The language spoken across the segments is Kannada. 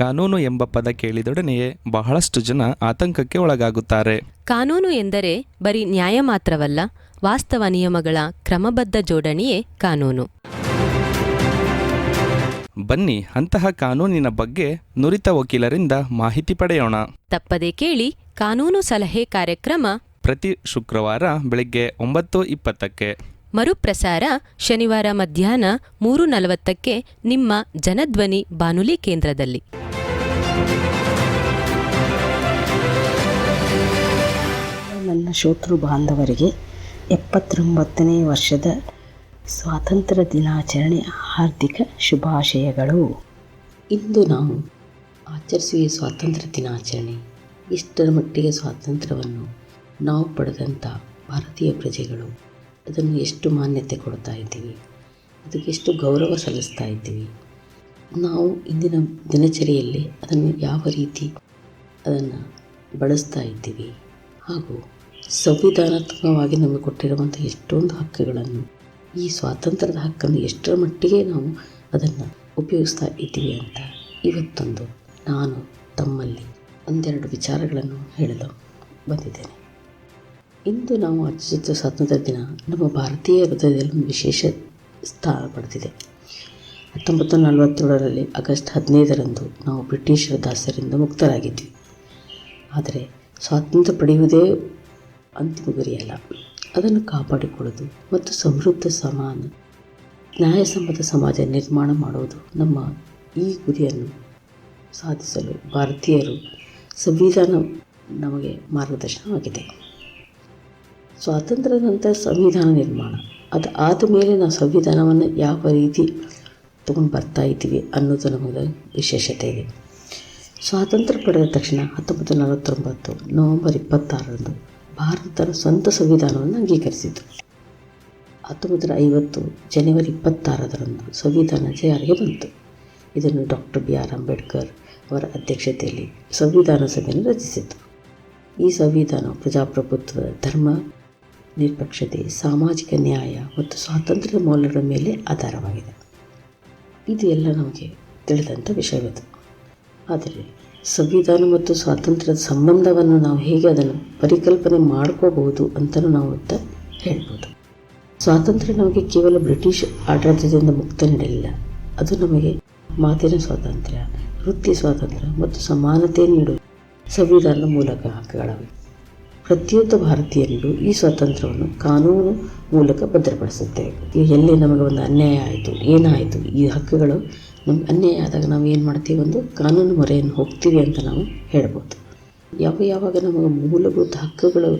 ಕಾನೂನು ಎಂಬ ಪದ ಕೇಳಿದೊಡನೆಯೇ ಬಹಳಷ್ಟು ಜನ ಆತಂಕಕ್ಕೆ ಒಳಗಾಗುತ್ತಾರೆ. ಕಾನೂನು ಎಂದರೆ ಬರೀ ನ್ಯಾಯ ಮಾತ್ರವಲ್ಲ ವಾಸ್ತವ ನಿಯಮಗಳ ಕ್ರಮಬದ್ಧ ಜೋಡಣೆಯೇ ಕಾನೂನು. ಬನ್ನಿ ಅಂತಹ ಕಾನೂನಿನ ಬಗ್ಗೆ ನುರಿತ ವಕೀಲರಿಂದ ಮಾಹಿತಿ ಪಡೆಯೋಣ. ತಪ್ಪದೆ ಕೇಳಿ ಕಾನೂನು ಸಲಹೆ ಕಾರ್ಯಕ್ರಮ ಪ್ರತಿ ಶುಕ್ರವಾರ ಬೆಳಿಗ್ಗೆ ಒಂಬತ್ತು ಇಪ್ಪತ್ತಕ್ಕೆ. ಮರುಪ್ರಸಾರ ಶನಿವಾರ ಮಧ್ಯಾಹ್ನ ಮೂರು ನಲವತ್ತಕ್ಕೆ ನಿಮ್ಮ ಜನಧ್ವನಿ ಬಾನುಲಿ ಕೇಂದ್ರದಲ್ಲಿ. ನನ್ನ ಶೋತೃ ಬಾಂಧವರಿಗೆ ಎಪ್ಪತ್ತೊಂಬತ್ತನೇ ವರ್ಷದ ಸ್ವಾತಂತ್ರ್ಯ ದಿನಾಚರಣೆ ಹಾರ್ದಿಕ ಶುಭಾಶಯಗಳು. ಇಂದು ನಾವು ಆಚರಿಸುವ ಸ್ವಾತಂತ್ರ್ಯ ದಿನಾಚರಣೆ, ಇಷ್ಟರ ಮಟ್ಟಿಗೆ ಸ್ವಾತಂತ್ರ್ಯವನ್ನು ನಾವು ಪಡೆದಂಥ ಭಾರತೀಯ ಪ್ರಜೆಗಳು, ಅದನ್ನು ಎಷ್ಟು ಮಾನ್ಯತೆ ಕೊಡ್ತಾ ಇದ್ದೀವಿ, ಅದಕ್ಕೆ ಎಷ್ಟು ಗೌರವ ಸಲ್ಲಿಸ್ತಾ ಇದ್ದೀವಿ. ನಾವು ಇಂದಿನ ದಿನಚರಿಯಲ್ಲಿ ಅದನ್ನು ಯಾವ ರೀತಿ ಅದನ್ನು ಬಳಸ್ತಾ ಇದ್ದೀವಿ ಹಾಗೂ ಸಂವಿಧಾನಾತ್ಮಕವಾಗಿ ನಮಗೆ ಕೊಟ್ಟಿರುವಂಥ ಎಷ್ಟೊಂದು ಹಕ್ಕುಗಳನ್ನು, ಈ ಸ್ವಾತಂತ್ರ್ಯದ ಹಕ್ಕನ್ನು ಎಷ್ಟರ ಮಟ್ಟಿಗೆ ನಾವು ಅದನ್ನು ಉಪಯೋಗಿಸ್ತಾ ಇದ್ದೀವಿ ಅಂತ ಇವತ್ತೊಂದು ನಾನು ತಮ್ಮಲ್ಲಿ ಒಂದೆರಡು ವಿಚಾರಗಳನ್ನು ಹೇಳಲು ಬಂದಿದ್ದೇನೆ. ಇಂದು ನಾವು ಆಚರಿಸುವ ಸ್ವಾತಂತ್ರ್ಯ ದಿನ ನಮ್ಮ ಭಾರತೀಯ ಹೃದಯದಲ್ಲಿ ವಿಶೇಷ ಸ್ಥಾನ ಪಡೆದಿದೆ. ಹತ್ತೊಂಬತ್ತು ನಲವತ್ತೇಳರಲ್ಲಿ ಆಗಸ್ಟ್ ಹದಿನೈದರಂದು ನಾವು ಬ್ರಿಟಿಷರ ದಾಸರಿಂದ ಮುಕ್ತರಾಗಿದ್ವಿ. ಆದರೆ ಸ್ವಾತಂತ್ರ್ಯ ಪಡೆಯುವುದೇ ಅಂತಿಮ ಗುರಿಯಲ್ಲ. ಅದನ್ನು ಕಾಪಾಡಿಕೊಳ್ಳೋದು ಮತ್ತು ಸಮೃದ್ಧ ಸಮಾನ, ನ್ಯಾಯಸಮ್ಮತ ಸಮಾಜ ನಿರ್ಮಾಣ ಮಾಡುವುದು ನಮ್ಮ ಈ ಗುರಿಯನ್ನು ಸಾಧಿಸಲು ಭಾರತೀಯರು ಸಂವಿಧಾನ ನಮಗೆ ಮಾರ್ಗದರ್ಶನವಾಗಿದೆ. ಸ್ವಾತಂತ್ರ್ಯದ ನಂತರ ಸಂವಿಧಾನ ನಿರ್ಮಾಣ, ಅದು ಆದ ಮೇಲೆ ನಾವು ಸಂವಿಧಾನವನ್ನು ಯಾವ ರೀತಿ ತಗೊಂಡು ಬರ್ತಾ ಇದ್ದೀವಿ ಅನ್ನೋದು ನಮಗೆ ವಿಶೇಷತೆ ಇದೆ ಸ್ವಾತಂತ್ರ್ಯ ಪಡೆದ ತಕ್ಷಣ ಹತ್ತೊಂಬತ್ತು ನಲವತ್ತೊಂಬತ್ತು ನವಂಬರ್ ಇಪ್ಪತ್ತಾರರಂದು ಭಾರತ ತನ್ನ ಸ್ವಂತ ಸಂವಿಧಾನವನ್ನು ಅಂಗೀಕರಿಸಿತು ಹತ್ತೊಂಬತ್ತು ನೂರ ಐವತ್ತು ಜನವರಿ ಇಪ್ಪತ್ತಾರರಂದು ಸಂವಿಧಾನ ಜಾರಿಗೆ ಬಂತು. ಇದನ್ನು ಡಾಕ್ಟರ್ ಬಿ ಆರ್ ಅಂಬೇಡ್ಕರ್ ಅವರ ಅಧ್ಯಕ್ಷತೆಯಲ್ಲಿ ಸಂವಿಧಾನ ಸಭೆಯನ್ನು ರಚಿಸಿತು ಈ ಸಂವಿಧಾನ ಪ್ರಜಾಪ್ರಭುತ್ವ, ಧರ್ಮ, ನಿರಪೇಕ್ಷತೆ, ಸಾಮಾಜಿಕ ನ್ಯಾಯ ಮತ್ತು ಸ್ವಾತಂತ್ರ್ಯ ಮೌಲ್ಯಗಳ ಮೇಲೆ ಆಧಾರವಾಗಿದೆ. ಇದು ಎಲ್ಲ ನಮಗೆ ತಿಳಿದಂಥ ವಿಷಯವಿದು. ಆದರೆ ಸಂವಿಧಾನ ಮತ್ತು ಸ್ವಾತಂತ್ರ್ಯದ ಸಂಬಂಧವನ್ನು ನಾವು ಹೇಗೆ ಅದನ್ನು ಪರಿಕಲ್ಪನೆ ಮಾಡ್ಕೋಬಹುದು ಅಂತಲೂ ನಾವು ಅಂತ ಹೇಳ್ಬೋದು. ಸ್ವಾತಂತ್ರ್ಯ ನಮಗೆ ಕೇವಲ ಬ್ರಿಟಿಷ್ ಆಡಳಿತದಿಂದ ಮುಕ್ತ ನೀಡಲಿಲ್ಲ. ಅದು ನಮಗೆ ಮಾತಿನ ಸ್ವಾತಂತ್ರ್ಯ, ವೃತ್ತಿ ಸ್ವಾತಂತ್ರ್ಯ ಮತ್ತು ಸಮಾನತೆ ನೀಡುವ ಸಂವಿಧಾನದ ಮೂಲಕ ಹಕ್ಕುಗಳವೆ ಪ್ರತಿಯೊಬ್ಬ ಭಾರತೀಯರಿಗೂ ಈ ಸ್ವಾತಂತ್ರ್ಯವನ್ನು ಕಾನೂನು ಮೂಲಕ ಭದ್ರಪಡಿಸುತ್ತೇವೆ. ಎಲ್ಲಿ ನಮಗೆ ಒಂದು ಅನ್ಯಾಯ ಆಯಿತು, ಏನಾಯಿತು, ಈ ಹಕ್ಕುಗಳು ನಮ್ಗೆ ಅನ್ಯಾಯ ಆದಾಗ ನಾವು ಏನು ಮಾಡ್ತೀವಿ? ಒಂದು ಕಾನೂನು ಮೊರೆಯನ್ನು ಹೋಗ್ತೀವಿ ಅಂತ ನಾವು ಹೇಳ್ಬೋದು. ಯಾವ ಯಾವಾಗ ನಮಗೆ ಮೂಲಭೂತ ಹಕ್ಕುಗಳು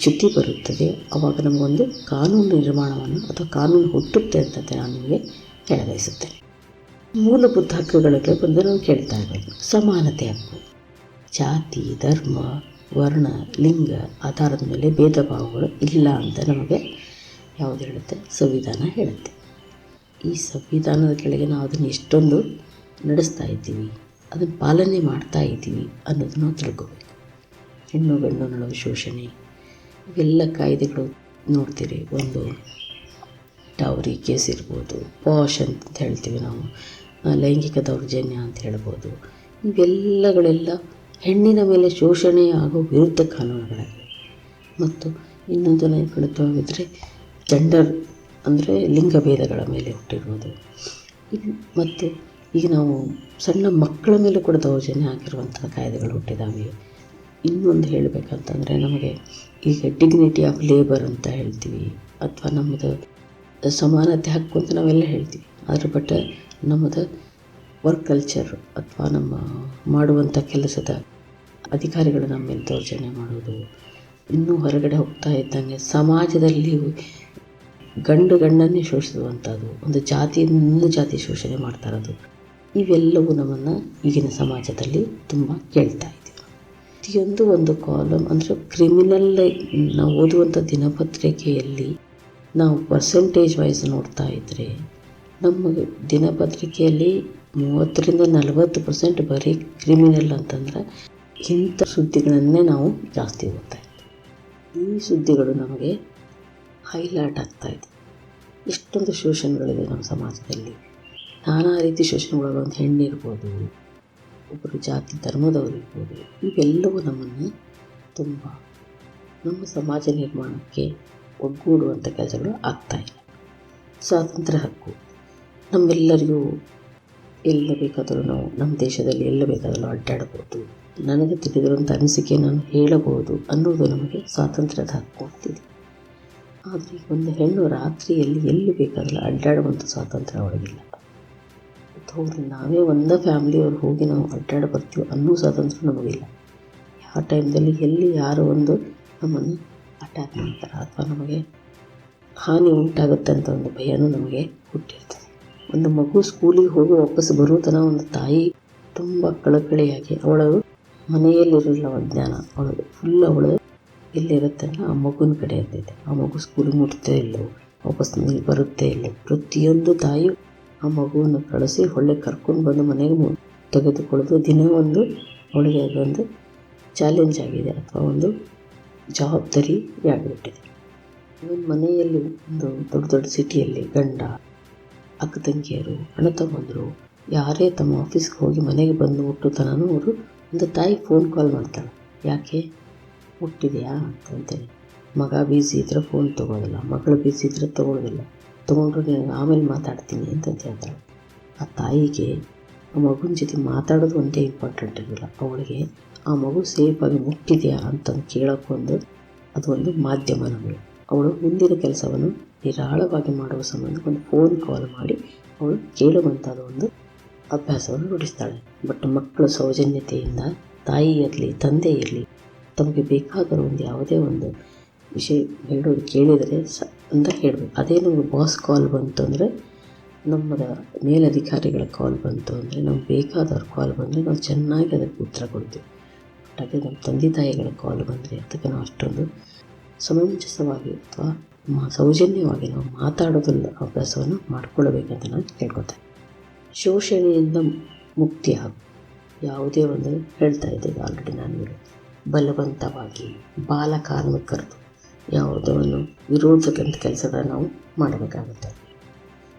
ಚ್ಯುತಿ ಬರುತ್ತದೆ ಆವಾಗ ನಮಗೊಂದು ಕಾನೂನು ನಿರ್ಮಾಣವನ್ನು ಅಥವಾ ಕಾನೂನು ಹುಟ್ಟುತ್ತೆ ಅಂತ ನಾನು ನಿಮಗೆ ಹೇಳಬಯಸುತ್ತೇನೆ. ಮೂಲಭೂತ ಹಕ್ಕುಗಳಿಗೆ ಬಂದು ನಾವು ಕೇಳ್ತಾ ಇರೋದು ಸಮಾನತೆ ಹಕ್ಕು, ಜಾತಿ, ಧರ್ಮ ವರ್ಣ, ಲಿಂಗ ಆಧಾರದ ಮೇಲೆ ಭೇದ ಭಾವಗಳು ಇಲ್ಲ ಅಂತ ನಮಗೆ ಯಾವುದು ಹೇಳುತ್ತೆ? ಸಂವಿಧಾನ ಹೇಳುತ್ತೆ. ಈ ಸಂವಿಧಾನದ ಕೆಳಗೆ ನಾವು ಅದನ್ನು ಎಷ್ಟೊಂದು ನಡೆಸ್ತಾ ಇದ್ದೀವಿ, ಅದನ್ನು ಪಾಲನೆ ಮಾಡ್ತಾ ಇದ್ದೀವಿ ಅನ್ನೋದನ್ನ ನಾವು ತಿಳ್ಕೋಬೇಕು. ಹೆಣ್ಣು, ಗಂಡು ನಡುವೆ ಶೋಷಣೆ, ಇವೆಲ್ಲ ಕಾಯ್ದೆಗಳು ನೋಡ್ತೀರಿ, ಒಂದು ಡೌರಿ ಕೇಸ್ ಇರ್ಬೋದು ಪಾಶ್ ಅಂತ ಹೇಳ್ತೀವಿ ನಾವು ಲೈಂಗಿಕ ದೌರ್ಜನ್ಯ ಅಂತ ಹೇಳ್ಬೋದು, ಇವೆಲ್ಲಗಳೆಲ್ಲ ಹೆಣ್ಣಿನ ಮೇಲೆ ಶೋಷಣೆ ಆಗೋ ವಿರುದ್ಧ ಕಾನೂನುಗಳಾಗಿವೆ. ಮತ್ತು ಇನ್ನೊಂದು ಕಡಿತವಾಗಿದ್ದರೆ ಜೆಂಡರ್ ಅಂದರೆ ಲಿಂಗಭೇದಗಳ ಮೇಲೆ ಹುಟ್ಟಿರುವುದು. ಇನ್ನು ಮತ್ತು ಈಗ ನಾವು ಸಣ್ಣ ಮಕ್ಕಳ ಮೇಲೆ ಕೂಡ ದೌರ್ಜನ್ಯ ಆಗಿರುವಂಥ ಕಾಯ್ದೆಗಳು ಹುಟ್ಟಿದಾವೆ. ಇನ್ನೊಂದು ಹೇಳಬೇಕಂತಂದರೆ ನಮಗೆ ಈಗ ಡಿಗ್ನಿಟಿ ಆಫ್ ಲೇಬರ್ ಅಂತ ಹೇಳ್ತೀವಿ. ಅಥವಾ ನಮ್ಮದು ಸಮಾನತೆ ಹಕ್ಕು ಅಂತ ನಾವೆಲ್ಲ ಹೇಳ್ತೀವಿ. ಅದ್ರ ಬಟ್ ನಮ್ಮದು ವರ್ಕ್ ಕಲ್ಚರ್ ಅಥವಾ ನಮ್ಮ ಮಾಡುವಂಥ ಕೆಲಸದ ಅಧಿಕಾರಿಗಳು ನಮ್ಮ ಮೇಲೆ ದೌರ್ಜನ್ಯ ಮಾಡೋದು, ಇನ್ನೂ ಹೊರಗಡೆ ಹೋಗ್ತಾ ಇದ್ದಂಗೆ ಸಮಾಜದಲ್ಲಿ ಗಂಡು ಗಂಡನ್ನೇ ಶೋಷಿಸುವಂಥದ್ದು, ಒಂದು ಜಾತಿ ಇನ್ನೊಂದು ಜಾತಿ ಶೋಷಣೆ ಮಾಡ್ತಾ ಇರೋದು ಇವೆಲ್ಲವೂ ನಮ್ಮನ್ನು ಈಗಿನ ಸಮಾಜದಲ್ಲಿ ತುಂಬ ಕೇಳ್ತಾ ಇದ್ದೀವಿ ಪ್ರತಿಯೊಂದು ಒಂದು ಕಾಲಮ್ ಅಂದರೆ ಕ್ರಿಮಿನಲ್ ನಾವು ಓದುವಂಥ ದಿನಪತ್ರಿಕೆಯಲ್ಲಿ ನಾವು ಪರ್ಸೆಂಟೇಜ್ ವೈಸ್ ನೋಡ್ತಾ ಇದ್ದರೆ ನಮಗೆ ದಿನಪತ್ರಿಕೆಯಲ್ಲಿ ಮೂವತ್ತರಿಂದ ನಲವತ್ತು ಪರ್ಸೆಂಟ್ ಬರೀ ಕ್ರಿಮಿನಲ್ ಅಂತಂದ್ರೆ ಇಂಥ ಸುದ್ದಿಗಳನ್ನೇ ನಾವು ಜಾಸ್ತಿ ಓದ್ತಾ ಇದ್ದೀವಿ ಈ ಸುದ್ದಿಗಳು ನಮಗೆ ಹೈಲೈಟ್ ಆಗ್ತಾ ಇದೆ. ಎಷ್ಟೊಂದು ಶೋಷಣೆಗಳಿದೆ ನಮ್ಮ ಸಮಾಜದಲ್ಲಿ. ನಾನಾ ರೀತಿ ಶೋಷಣೆಗಳು ಒಂದು ಹೆಣ್ಣಿರ್ಬೋದು ಒಬ್ಬರು ಜಾತಿ ಧರ್ಮದವರು ಇರ್ಬೋದು, ಇವೆಲ್ಲವೂ ನಮ್ಮನ್ನು ತುಂಬ ನಮ್ಮ ಸಮಾಜ ನಿರ್ಮಾಣಕ್ಕೆ ಒಗ್ಗೂಡುವಂಥ ಕೆಲಸಗಳು ಆಗ್ತಾಯಿಲ್ಲ ಸ್ವಾತಂತ್ರ್ಯ ಹಕ್ಕು. ನಮ್ಮೆಲ್ಲರಿಗೂ ಎಲ್ಲ ಬೇಕಾದರೂ ನಾವು ನಮ್ಮ ದೇಶದಲ್ಲಿ ಎಲ್ಲ ಬೇಕಾದರೂ ಅಡ್ಡಾಡಬಹುದು. ನನಗೆ ತಿಳಿದಿರುವಂಥ ಅನಿಸಿಕೆ ನಾನು ಹೇಳಬಹುದು ಅನ್ನೋದು ನಮಗೆ ಸ್ವಾತಂತ್ರ್ಯದ ಹಕ್ಕು ಆಗ್ತಿದೆ. ಆದರೆ ಒಂದು ಹೆಣ್ಣು ರಾತ್ರಿಯಲ್ಲಿ ಎಲ್ಲಿ ಬೇಕಾದರೂ ಅಡ್ಡಾಡುವಂಥ ಸ್ವಾತಂತ್ರ್ಯ ಅವಳಿಗಿಲ್ಲ. ಅವ್ರು ನಾವೇ ಒಂದೇ ಫ್ಯಾಮ್ಲಿಯವ್ರು ಹೋಗಿ ನಾವು ಅಡ್ಡಾಡ ಬರ್ತೀವಿ ಅನ್ನೋ ಸ್ವಾತಂತ್ರ್ಯ ನಮಗಿಲ್ಲ. ಯಾವ ಟೈಮ್ದಲ್ಲಿ ಎಲ್ಲಿ ಯಾರು ಒಂದು ನಮ್ಮನ್ನು ಅಟ್ಯಾಕ್ ಮಾಡ್ತಾರೆ. ಅಥವಾ ನಮಗೆ ಹಾನಿ ಉಂಟಾಗುತ್ತೆ ಅಂತ ಒಂದು ಭಯನೂ ನಮಗೆ ಹುಟ್ಟಿರ್ತದೆ. ಒಂದು ಮಗು ಸ್ಕೂಲಿಗೆ ಹೋಗಿ ವಾಪಸ್ ಬರೋ ತನ ಒಂದು ತಾಯಿ ತುಂಬ ಕಳಕಳಿಯಾಗಿ, ಅವಳು ಮನೆಯಲ್ಲಿರಲ್ಲ ಜ್ಞಾನ, ಅವಳು ಫುಲ್ ಅವಳು ಎಲ್ಲಿರುತ್ತೆ ಆ ಮಗುನ ಕಡೆ ಇರ್ತೈತೆ. ಆ ಮಗು ಸ್ಕೂಲಿಗೆ ಮುಟ್ತೇ ಇಲ್ಲ, ವಾಪಸ್ ಮನೆಗೆ ಬರುತ್ತೆ ಇಲ್ಲ, ಪ್ರತಿಯೊಂದು ತಾಯಿ ಆ ಮಗುವನ್ನು ಕಳಿಸಿ ಒಳ್ಳೆ ಕರ್ಕೊಂಡು ಬಂದು ಮನೆಗೆ ತೆಗೆದುಕೊಳ್ಳೋದು ದಿನ ಒಂದು ಅವಳಿಗೆ ಅದೊಂದು ಚಾಲೆಂಜ್ ಆಗಿದೆ ಅಥವಾ ಒಂದು ಜವಾಬ್ದಾರಿ ಆಗಿಬಿಟ್ಟಿದೆ ಒಂದು ಮನೆಯಲ್ಲಿ ಒಂದು ದೊಡ್ಡ ದೊಡ್ಡ ಸಿಟಿಯಲ್ಲಿ ಗಂಡ ಅಕ್ಕ ತಂಗಿಯರು, ಅಣ್ಣ ತಮ್ಮಂದರು, ಯಾರೇ ತಮ್ಮ ಆಫೀಸ್ಗೆ ಹೋಗಿ ಮನೆಗೆ ಬಂದು ಮುಟ್ಟು ತನೂ ಅವರು ಒಂದು ತಾಯಿ ಫೋನ್ ಕಾಲ್ ಮಾಡ್ತಾಳೆ. ಯಾಕೆ? ಮುಟ್ಟಿದೆಯಾ? ಅಂತಂತೇಳಿ ಮಗ ಬ್ಯುಸಿ ಇದ್ದರೆ ಫೋನ್ ತೊಗೊಳ್ಳೋದಿಲ್ಲ ಮಗಳು ಬ್ಯುಸಿ ಇದ್ದರೆ ತೊಗೊಳೋದಿಲ್ಲ, ತೊಗೊಂಡ್ರೆ ನಾನು ಆಮೇಲೆ ಮಾತಾಡ್ತೀನಿ ಅಂತ ಹೇಳ್ತಾಳೆ. ಆ ತಾಯಿಗೆ ಆ ಮಗುನ ಜೊತೆ ಮಾತಾಡೋದು ಒಂದೇ ಇಂಪಾರ್ಟೆಂಟ್ ಇರಲಿಲ್ಲ ಅವಳಿಗೆ ಆ ಮಗು ಸೇಫಾಗಿ ಮುಟ್ಟಿದೆಯಾ ಅಂತಂದು ಕೇಳೋಕ್ಕೊಂದು ಅದು ಒಂದು ಮಾಧ್ಯಮ ನಮಗೆ. ಅವಳು ಮುಂದಿನ ಕೆಲಸವನ್ನು ನಿರಾಳವಾಗಿ ಮಾಡುವ ಸಂಬಂಧ ಒಂದು ಫೋನ್ ಕಾಲ್ ಮಾಡಿ ಅವಳು ಕೇಳುವಂಥದ್ದು ಒಂದು ಅಭ್ಯಾಸವನ್ನು ರೂಢಿಸ್ತಾಳೆ. ಬಟ್ ಮಕ್ಕಳ ಸೌಜನ್ಯತೆಯಿಂದ, ತಾಯಿ ಇರಲಿ, ತಂದೆ ಇರಲಿ, ತಮಗೆ ಬೇಕಾಗಿರೋ ಒಂದು ಯಾವುದೇ ಒಂದು ವಿಷಯ ಹೇಳೋದು ಕೇಳಿದರೆ ಸ, ಅಂತ ಹೇಳಬೇಕು. ಅದೇ ನಮಗೆ ಬಾಸ್ ಕಾಲ್ ಬಂತು ಅಂದರೆ, ನಮ್ಮದ ಮೇಲಧಿಕಾರಿಗಳ ಕಾಲ್ ಬಂತು ಅಂದರೆ, ನಮ್ಗೆ ಬೇಕಾದವ್ರ ಕಾಲ್ ಬಂದರೆ ನಾವು ಚೆನ್ನಾಗಿ ಅದಕ್ಕೆ ಉತ್ತರ ಕೊಡ್ತೀವಿ. ಬಟ್ ಅದೇ ನಮ್ಮ ತಂದೆ ತಾಯಿಗಳ ಕಾಲ್ ಬಂದರೆ ಅದಕ್ಕೆ ನಾವು ಅಷ್ಟೊಂದು ಸಮಂಜಸವಾಗಿ ಅಥವಾ ಸೌಜನ್ಯವಾಗಿ ನಾವು ಮಾತಾಡೋದನ್ನು ಅಭ್ಯಾಸವನ್ನು ಮಾಡಿಕೊಳ್ಳಬೇಕಂತ ನಾನು ಕೇಳ್ಕೊತೇನೆ ಶೋಷಣೆಯಿಂದ ಮುಕ್ತಿ ಆಗು ಯಾವುದೇ ಒಂದು ಹೇಳ್ತಾ ಇದ್ದೇವೆ ಆಲ್ರೆಡಿ ನಾನು ಬಲವಂತವಾಗಿ ಬಾಲಕಾರ್ಮಿಕರದು ಯಾವುದೋ ಒಂದು ವಿರೋಧಕಂತ ಕೆಲಸಗಳನ್ನ ನಾವು ಮಾಡಬೇಕಾಗುತ್ತೆ.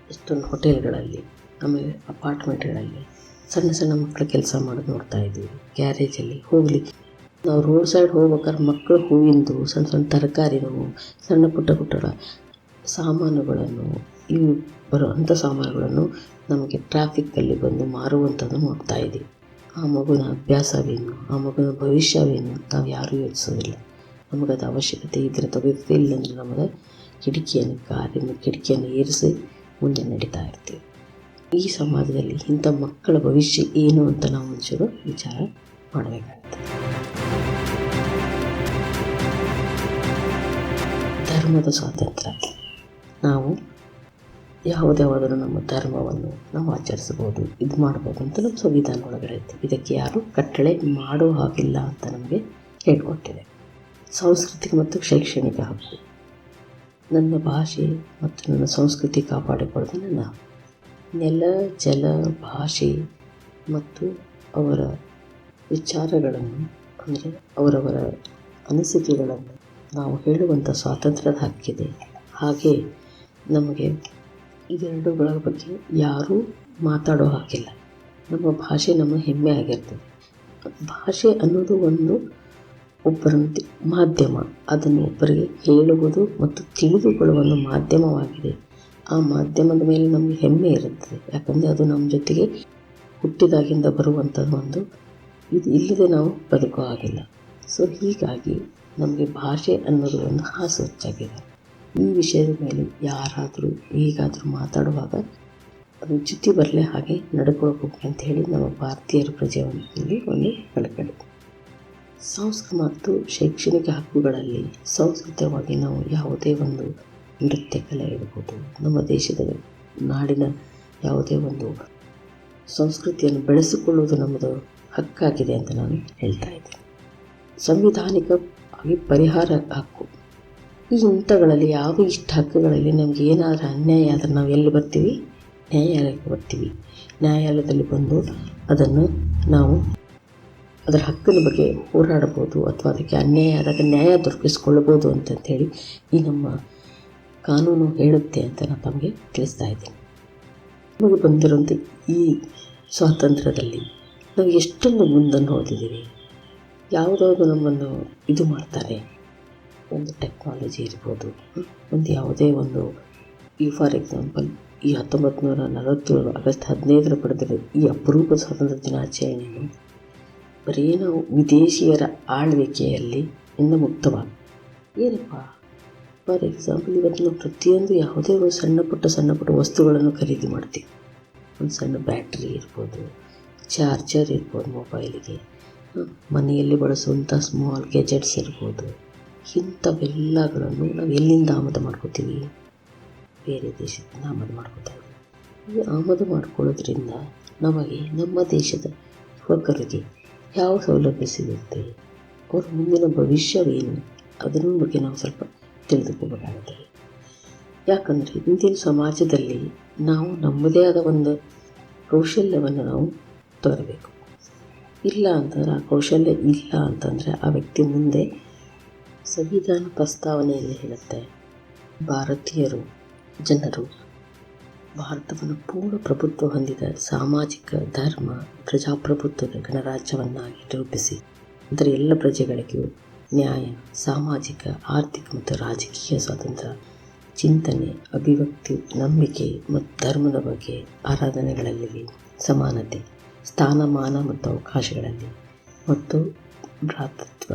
ಎಷ್ಟೊಂದು ಹೋಟೆಲ್ಗಳಲ್ಲಿ, ಆಮೇಲೆ ಅಪಾರ್ಟ್ಮೆಂಟ್ಗಳಲ್ಲಿ ಸಣ್ಣ ಸಣ್ಣ ಮಕ್ಕಳು ಕೆಲಸ ಮಾಡೋದು ನೋಡ್ತಾ ಇದ್ದೀವಿ. ಗ್ಯಾರೇಜಲ್ಲಿ ಹೋಗ್ಲಿಕ್ಕೆ ನಾವು ರೋಡ್ ಸೈಡ್ ಹೋಗ್ಬೇಕಾದ್ರೆ ಮಕ್ಕಳು ಹೂವಿಂದು ಸಣ್ಣ ಸಣ್ಣ ತರಕಾರಿನೂ ಸಣ್ಣ ಪುಟ್ಟ ಪುಟ್ಟ ಸಾಮಾನುಗಳನ್ನು, ಇವು ಬರುವಂಥ ಸಾಮಾನುಗಳನ್ನು ನಮಗೆ ಟ್ರಾಫಿಕ್ಕಲ್ಲಿ ಬಂದು ಮಾರುವಂಥದ್ದು ನೋಡ್ತಾ ಇದ್ದೀವಿ. ಆ ಮಗುನ ಅಭ್ಯಾಸವೇನು? ಆ ಮಗುನ ಭವಿಷ್ಯವೇನು? ನಾವು ಯಾರೂ ಯೋಚಿಸೋದಿಲ್ಲ. ನಮಗದು ಅವಶ್ಯಕತೆ ಇದ್ದರೆ ತೆಗೆದಿಲ್ಲ ಅಂದರೆ ನಮಗೆ ಕಿಟಕಿಯನ್ನು ಕಾರಿನ ಕಿಟಕಿಯನ್ನು ಏರಿಸಿ ಮುಂದೆ ನಡೀತಾ ಇರ್ತೀವಿ. ಈ ಸಮಾಜದಲ್ಲಿ ಇಂಥ ಮಕ್ಕಳ ಭವಿಷ್ಯ ಏನು ಅಂತ ನಾವು ಒಂಚೂರು ವಿಚಾರ ಮಾಡಬೇಕಾಗುತ್ತೆ ಧರ್ಮದ ಸ್ವಾತಂತ್ರ್ಯ. ನಾವು ಯಾವುದ್ಯಾವುದನ್ನು ನಮ್ಮ ಧರ್ಮವನ್ನು ನಾವು ಆಚರಿಸ್ಬೋದು ಇದು ಮಾಡ್ಬೋದು ಅಂತ ನಮ್ಮ ಸಂವಿಧಾನ ಒಳಗಡೆ ಇತ್ತು ಇದಕ್ಕೆ ಯಾರು ಕಟ್ಟಳೆ ಮಾಡೋ ಹಾಗಿಲ್ಲ ಅಂತ ನಮಗೆ ಹೇಳ್ಕೊಟ್ಟಿದೆ. ಸಾಂಸ್ಕೃತಿಕ ಮತ್ತು ಶೈಕ್ಷಣಿಕ ಹಕ್ಕು. ನನ್ನ ಭಾಷೆ ಮತ್ತು ನನ್ನ ಸಂಸ್ಕೃತಿ ಕಾಪಾಡಿಕೊಳ್ಳೋದು ನನ್ನ ನೆಲ, ಜಲ, ಭಾಷೆ ಮತ್ತು ಅವರ ವಿಚಾರಗಳನ್ನು, ಅಂದರೆ ಅವರವರ ಅನಿಸಿಕೆಗಳನ್ನು ನಾವು ಹೇಳುವಂಥ ಸ್ವಾತಂತ್ರ್ಯದ ಹಕ್ಕಿದೆ. ಹಾಗೆ ನಮಗೆ ಇದೆರಡುಗಳ ಬಗ್ಗೆ ಯಾರೂ ಮಾತಾಡೋ ಹಾಗಿಲ್ಲ. ನಮ್ಮ ಭಾಷೆ ನಮ್ಮ ಹೆಮ್ಮೆ ಆಗಿರ್ತದೆ. ಭಾಷೆ ಅನ್ನೋದು ಒಂದು ಒಬ್ಬರ ಮಾಧ್ಯಮ. ಅದನ್ನು ಒಬ್ಬರಿಗೆ ಹೇಳುವುದು ಮತ್ತು ತಿಳಿದುಕೊಳ್ಳುವ ಒಂದು ಮಾಧ್ಯಮವಾಗಿದೆ. ಆ ಮಾಧ್ಯಮದ ಮೇಲೆ ನಮಗೆ ಹೆಮ್ಮೆ ಇರುತ್ತದೆ. ಯಾಕಂದರೆ ಅದು ನಮ್ಮ ಜೊತೆಗೆ ಹುಟ್ಟಿದಾಗಿಂದ ಬರುವಂಥದ್ದು ಒಂದು ಇದು ಇಲ್ಲದೆ ನಾವು ಬದುಕೋ ಹಾಗಿಲ್ಲ. ಸೊ ಹೀಗಾಗಿ ನಮಗೆ ಭಾಷೆ ಅನ್ನೋದು ಒಂದು ಹಾಸು ಹೆಚ್ಚಾಗಿದೆ. ಈ ವಿಷಯದ ಮೇಲೆ ಯಾರಾದರೂ ಹೇಗಾದರೂ ಮಾತಾಡುವಾಗ ಅದು ಚ್ಯುತಿ ಬರಲೇ ಹಾಗೆ ನಡ್ಕೊಳ್ಬೇಕು ಅಂತ ಹೇಳಿ ನಮ್ಮ ಭಾರತೀಯರ ಪ್ರಜೆಯಲ್ಲಿ ಒಂದು ಕಳಕಳಿ ಸಾಂಸ್ಕೃತಿಕ ಮತ್ತು ಶೈಕ್ಷಣಿಕ ಹಕ್ಕುಗಳಲ್ಲಿ ಸಾಂಸ್ಕೃತಿಕವಾಗಿ ನಾವು ಯಾವುದೇ ಒಂದು ನೃತ್ಯ ಕಲೆ ಇರ್ಬೋದು, ನಮ್ಮ ದೇಶದ ನಾಡಿನ ಯಾವುದೇ ಒಂದು ಸಂಸ್ಕೃತಿಯನ್ನು ಬೆಳೆಸಿಕೊಳ್ಳುವುದು ನಮ್ಮದು ಹಕ್ಕಾಗಿದೆ ಅಂತ ನಾನು ಹೇಳ್ತಾ ಇದ್ದೀನಿ. ಸಂವಿಧಾನಿಕವಾಗಿ ಪರಿಹಾರ ಹಕ್ಕು ಈ ಹಂತಗಳಲ್ಲಿ ಯಾವ ಇಷ್ಟ ಹಕ್ಕುಗಳಲ್ಲಿ ನಮಗೆ ಏನಾದರೂ ಅನ್ಯಾಯ ಆದರೆ ನಾವು ಎಲ್ಲಿ ಬರ್ತೀವಿ? ನ್ಯಾಯಾಲಯಕ್ಕೆ ಬರ್ತೀವಿ. ನ್ಯಾಯಾಲಯದಲ್ಲಿ ಬಂದು ಅದನ್ನು ನಾವು ಅದರ ಹಕ್ಕಿನ ಬಗ್ಗೆ ಹೋರಾಡಬಹುದು ಅಥವಾ ಅದಕ್ಕೆ ಅನ್ಯಾಯ ಆದಾಗ ನ್ಯಾಯ ದೊರಕಿಸ್ಕೊಳ್ಬೋದು ಅಂತಂಥೇಳಿ ಈ ನಮ್ಮ ಕಾನೂನು ಹೇಳುತ್ತೆ ಅಂತ ನಾನು ತಮಗೆ ತಿಳಿಸ್ತಾ ಇದ್ದೀನಿ. ನಮಗೆ ಬಂದಿರುವಂಥ ಈ ಸ್ವಾತಂತ್ರ್ಯದಲ್ಲಿ ನಾವು ಎಷ್ಟೊಂದು ಮುಂದನ್ನು ಓದಿದ್ದೀವಿ ಯಾವುದಾದ್ರು ನಮ್ಮನ್ನು ಇದು ಮಾಡ್ತಾರೆ. ಒಂದು ಟೆಕ್ನಾಲಜಿ ಇರ್ಬೋದು, ಒಂದು ಯಾವುದೇ ಒಂದು, ಈ ಫಾರ್ ಎಕ್ಸಾಂಪಲ್ ಈ ಹತ್ತೊಂಬತ್ತು ನೂರ ನಲವತ್ತೇಳು ಆಗಸ್ಟ್ ಹದಿನೈದರ ಪಡೆದರೆ ಈ ಅಪರೂಪ ಸ್ವಾತಂತ್ರ್ಯ ದಿನಾಚರಣೆಯನ್ನು ಬರೀ ನಾವು ವಿದೇಶಿಯರ ಆಳ್ವಿಕೆಯಲ್ಲಿ ಇಂದ ಮುಕ್ತವ ಏನಪ್ಪ? ಫಾರ್ ಎಕ್ಸಾಂಪಲ್ ಇವತ್ತು ನಾವು ಪ್ರತಿಯೊಂದು ಯಾವುದೇ ಒಂದು ಸಣ್ಣ ಪುಟ್ಟ ಸಣ್ಣ ಪುಟ್ಟ ವಸ್ತುಗಳನ್ನು ಖರೀದಿ ಮಾಡ್ತೀವಿ. ಒಂದು ಸಣ್ಣ ಬ್ಯಾಟ್ರಿ ಇರ್ಬೋದು ಚಾರ್ಜರ್ ಇರ್ಬೋದು ಮೊಬೈಲಿಗೆ ಮನೆಯಲ್ಲಿ ಬಳಸುವಂಥ ಸ್ಮಾಲ್ ಗ್ಯಾಜೆಟ್ಸ್ ಇರ್ಬೋದು. ಇಂಥವೆಲ್ಲಗಳನ್ನು ನಾವು ಎಲ್ಲಿಂದ ಆಮದು ಮಾಡ್ಕೋತೀವಿ? ಬೇರೆ ದೇಶದಿಂದ ಆಮದು ಮಾಡ್ಕೋತೀವಿ. ಈ ಆಮದು ಮಾಡ್ಕೊಳ್ಳೋದ್ರಿಂದ ನಮಗೆ ನಮ್ಮ ದೇಶದ ಯುವಕರಿಗೆ ಯಾವ ಸೌಲಭ್ಯ ಸಿಗುತ್ತೆ? ಅವ್ರ ಮುಂದಿನ ಭವಿಷ್ಯವೇನು? ಅದರ ಬಗ್ಗೆ ನಾವು ಸ್ವಲ್ಪ ತಿಳಿದುಕೋಬೇಕಾಗುತ್ತದೆ ಯಾಕಂದರೆ ಇಂದಿನ ಸಮಾಜದಲ್ಲಿ ನಾವು ನಮ್ಮದೇ ಆದ ಒಂದು ಕೌಶಲ್ಯವನ್ನು ನಾವು ತೋರಬೇಕು. ಇಲ್ಲ ಅಂತಂದರೆ, ಆ ಕೌಶಲ್ಯ ಇಲ್ಲ ಅಂತಂದರೆ ಆ ವ್ಯಕ್ತಿ ಮುಂದೆ ಸಂವಿಧಾನ ಪ್ರಸ್ತಾವನೆಯಲ್ಲಿ ಹೇಳುತ್ತೆ, ಭಾರತೀಯರು, ಜನರು ಭಾರತವನ್ನು ಪೂರ್ಣ ಪ್ರಭುತ್ವ ಹೊಂದಿದ ಸಾಮಾಜಿಕ ಧರ್ಮ, ಪ್ರಜಾಪ್ರಭುತ್ವದ ಗಣರಾಜ್ಯವನ್ನಾಗಿ ರೂಪಿಸಿ. ಅದರ ಎಲ್ಲ ಪ್ರಜೆಗಳಿಗೂ ನ್ಯಾಯ, ಸಾಮಾಜಿಕ, ಆರ್ಥಿಕ ಮತ್ತು ರಾಜಕೀಯ ಸ್ವಾತಂತ್ರ್ಯ, ಚಿಂತನೆ, ಅಭಿವ್ಯಕ್ತಿ, ನಂಬಿಕೆ ಮತ್ತು ಧರ್ಮದ ಬಗ್ಗೆ ಆರಾಧನೆಗಳಲ್ಲಿ ಸಮಾನತೆ. ಸ್ಥಾನಮಾನ ಮತ್ತು ಅವಕಾಶಗಳಲ್ಲಿ ಮತ್ತು ಭ್ರಾತೃತ್ವ,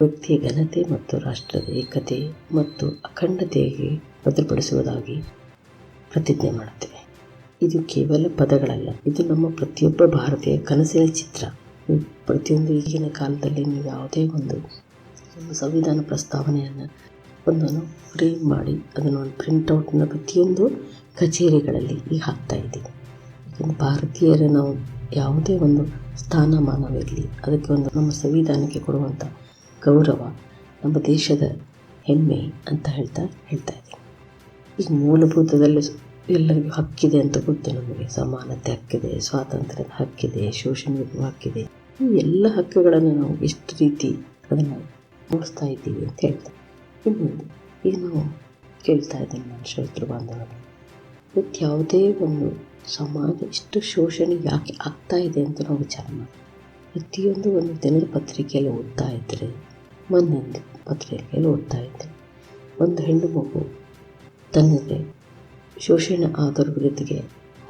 ವ್ಯಕ್ತಿಯ ಘನತೆ ಮತ್ತು ರಾಷ್ಟ್ರದ ಏಕತೆ ಮತ್ತು ಅಖಂಡತೆಗೆ ಭದ್ರಪಡಿಸುವುದಾಗಿ ಪ್ರತಿಜ್ಞೆ ಮಾಡುತ್ತೇವೆ. ಇದು ಕೇವಲ ಪದಗಳಲ್ಲ, ಇದು ನಮ್ಮ ಪ್ರತಿಯೊಬ್ಬ ಭಾರತೀಯ ಕನಸಿನ ಚಿತ್ರ. ಪ್ರತಿಯೊಂದು ಈಗಿನ ಕಾಲದಲ್ಲಿ ನೀವು ಯಾವುದೇ ಒಂದು ಸಂವಿಧಾನ ಪ್ರಸ್ತಾವನೆಯನ್ನು ಒಂದನ್ನು ಫ್ರೇಮ್ ಮಾಡಿ, ಅದನ್ನು ಒಂದು ಪ್ರಿಂಟೌಟ್ನ ಪ್ರತಿಯೊಂದು ಕಚೇರಿಗಳಲ್ಲಿ ಈಗ ಹಾಕ್ತಾ ಇದ್ದೀವಿ. ಭಾರತೀಯರ ನಾವು ಯಾವುದೇ ಒಂದು ಸ್ಥಾನಮಾನವಿರಲಿ. ಅದಕ್ಕೆ ಒಂದು ನಮ್ಮ ಸಂವಿಧಾನಕ್ಕೆ ಕೊಡುವಂಥ ಗೌರವ ನಮ್ಮ ದೇಶದ ಹೆಮ್ಮೆ ಅಂತ ಹೇಳ್ತಾ ಹೇಳ್ತಾ ಇದ್ದೀನಿ. ಈ ಮೂಲಭೂತದಲ್ಲಿ ಎಲ್ಲರಿಗೂ ಹಕ್ಕಿದೆ ಅಂತ ಗೊತ್ತು ನಮಗೆ. ಸಮಾನತೆ ಹಕ್ಕಿದೆ, ಸ್ವಾತಂತ್ರ್ಯದ ಹಕ್ಕಿದೆ ಶೋಷಣೆಗೂ ಹಕ್ಕಿದೆ. ಈ ಎಲ್ಲ ಹಕ್ಕುಗಳನ್ನು ನಾವು ಎಷ್ಟು ರೀತಿ ಅದನ್ನು ಮೂಡಿಸ್ತಾ ಇದ್ದೀವಿ ಅಂತ ಹೇಳ್ತಾರೆ ಇನ್ನೊಂದು ಏನು ಕೇಳ್ತಾ ಇದ್ದೀನಿ ನಾನು ಶ್ರೋತೃ ಬಾಂಧವರು. ಇವತ್ತು ಯಾವುದೇ ಒಂದು ಸಮಾಜ ಇಷ್ಟು ಶೋಷಣೆ ಯಾಕೆ ಆಗ್ತಾ ಇದೆ ಅಂತ ನಾವು ವಿಚಾರ ಮಾಡಿ ಪ್ರತಿಯೊಂದು ಒಂದು ದಿನದ ಪತ್ರಿಕೆಯಲ್ಲಿ ಓದ್ತಾ ಇದ್ದರೆ ಮೊನ್ನೆ ಪತ್ರಿಕೆಯಲ್ಲಿ ಓದ್ತಾ ಇದ್ದರೆ ಒಂದು ಹೆಣ್ಣು ಮಗು ತನಗೆ ಶೋಷಣೆ ಆದವ್ರ ವಿರುದ್ಧಗೆ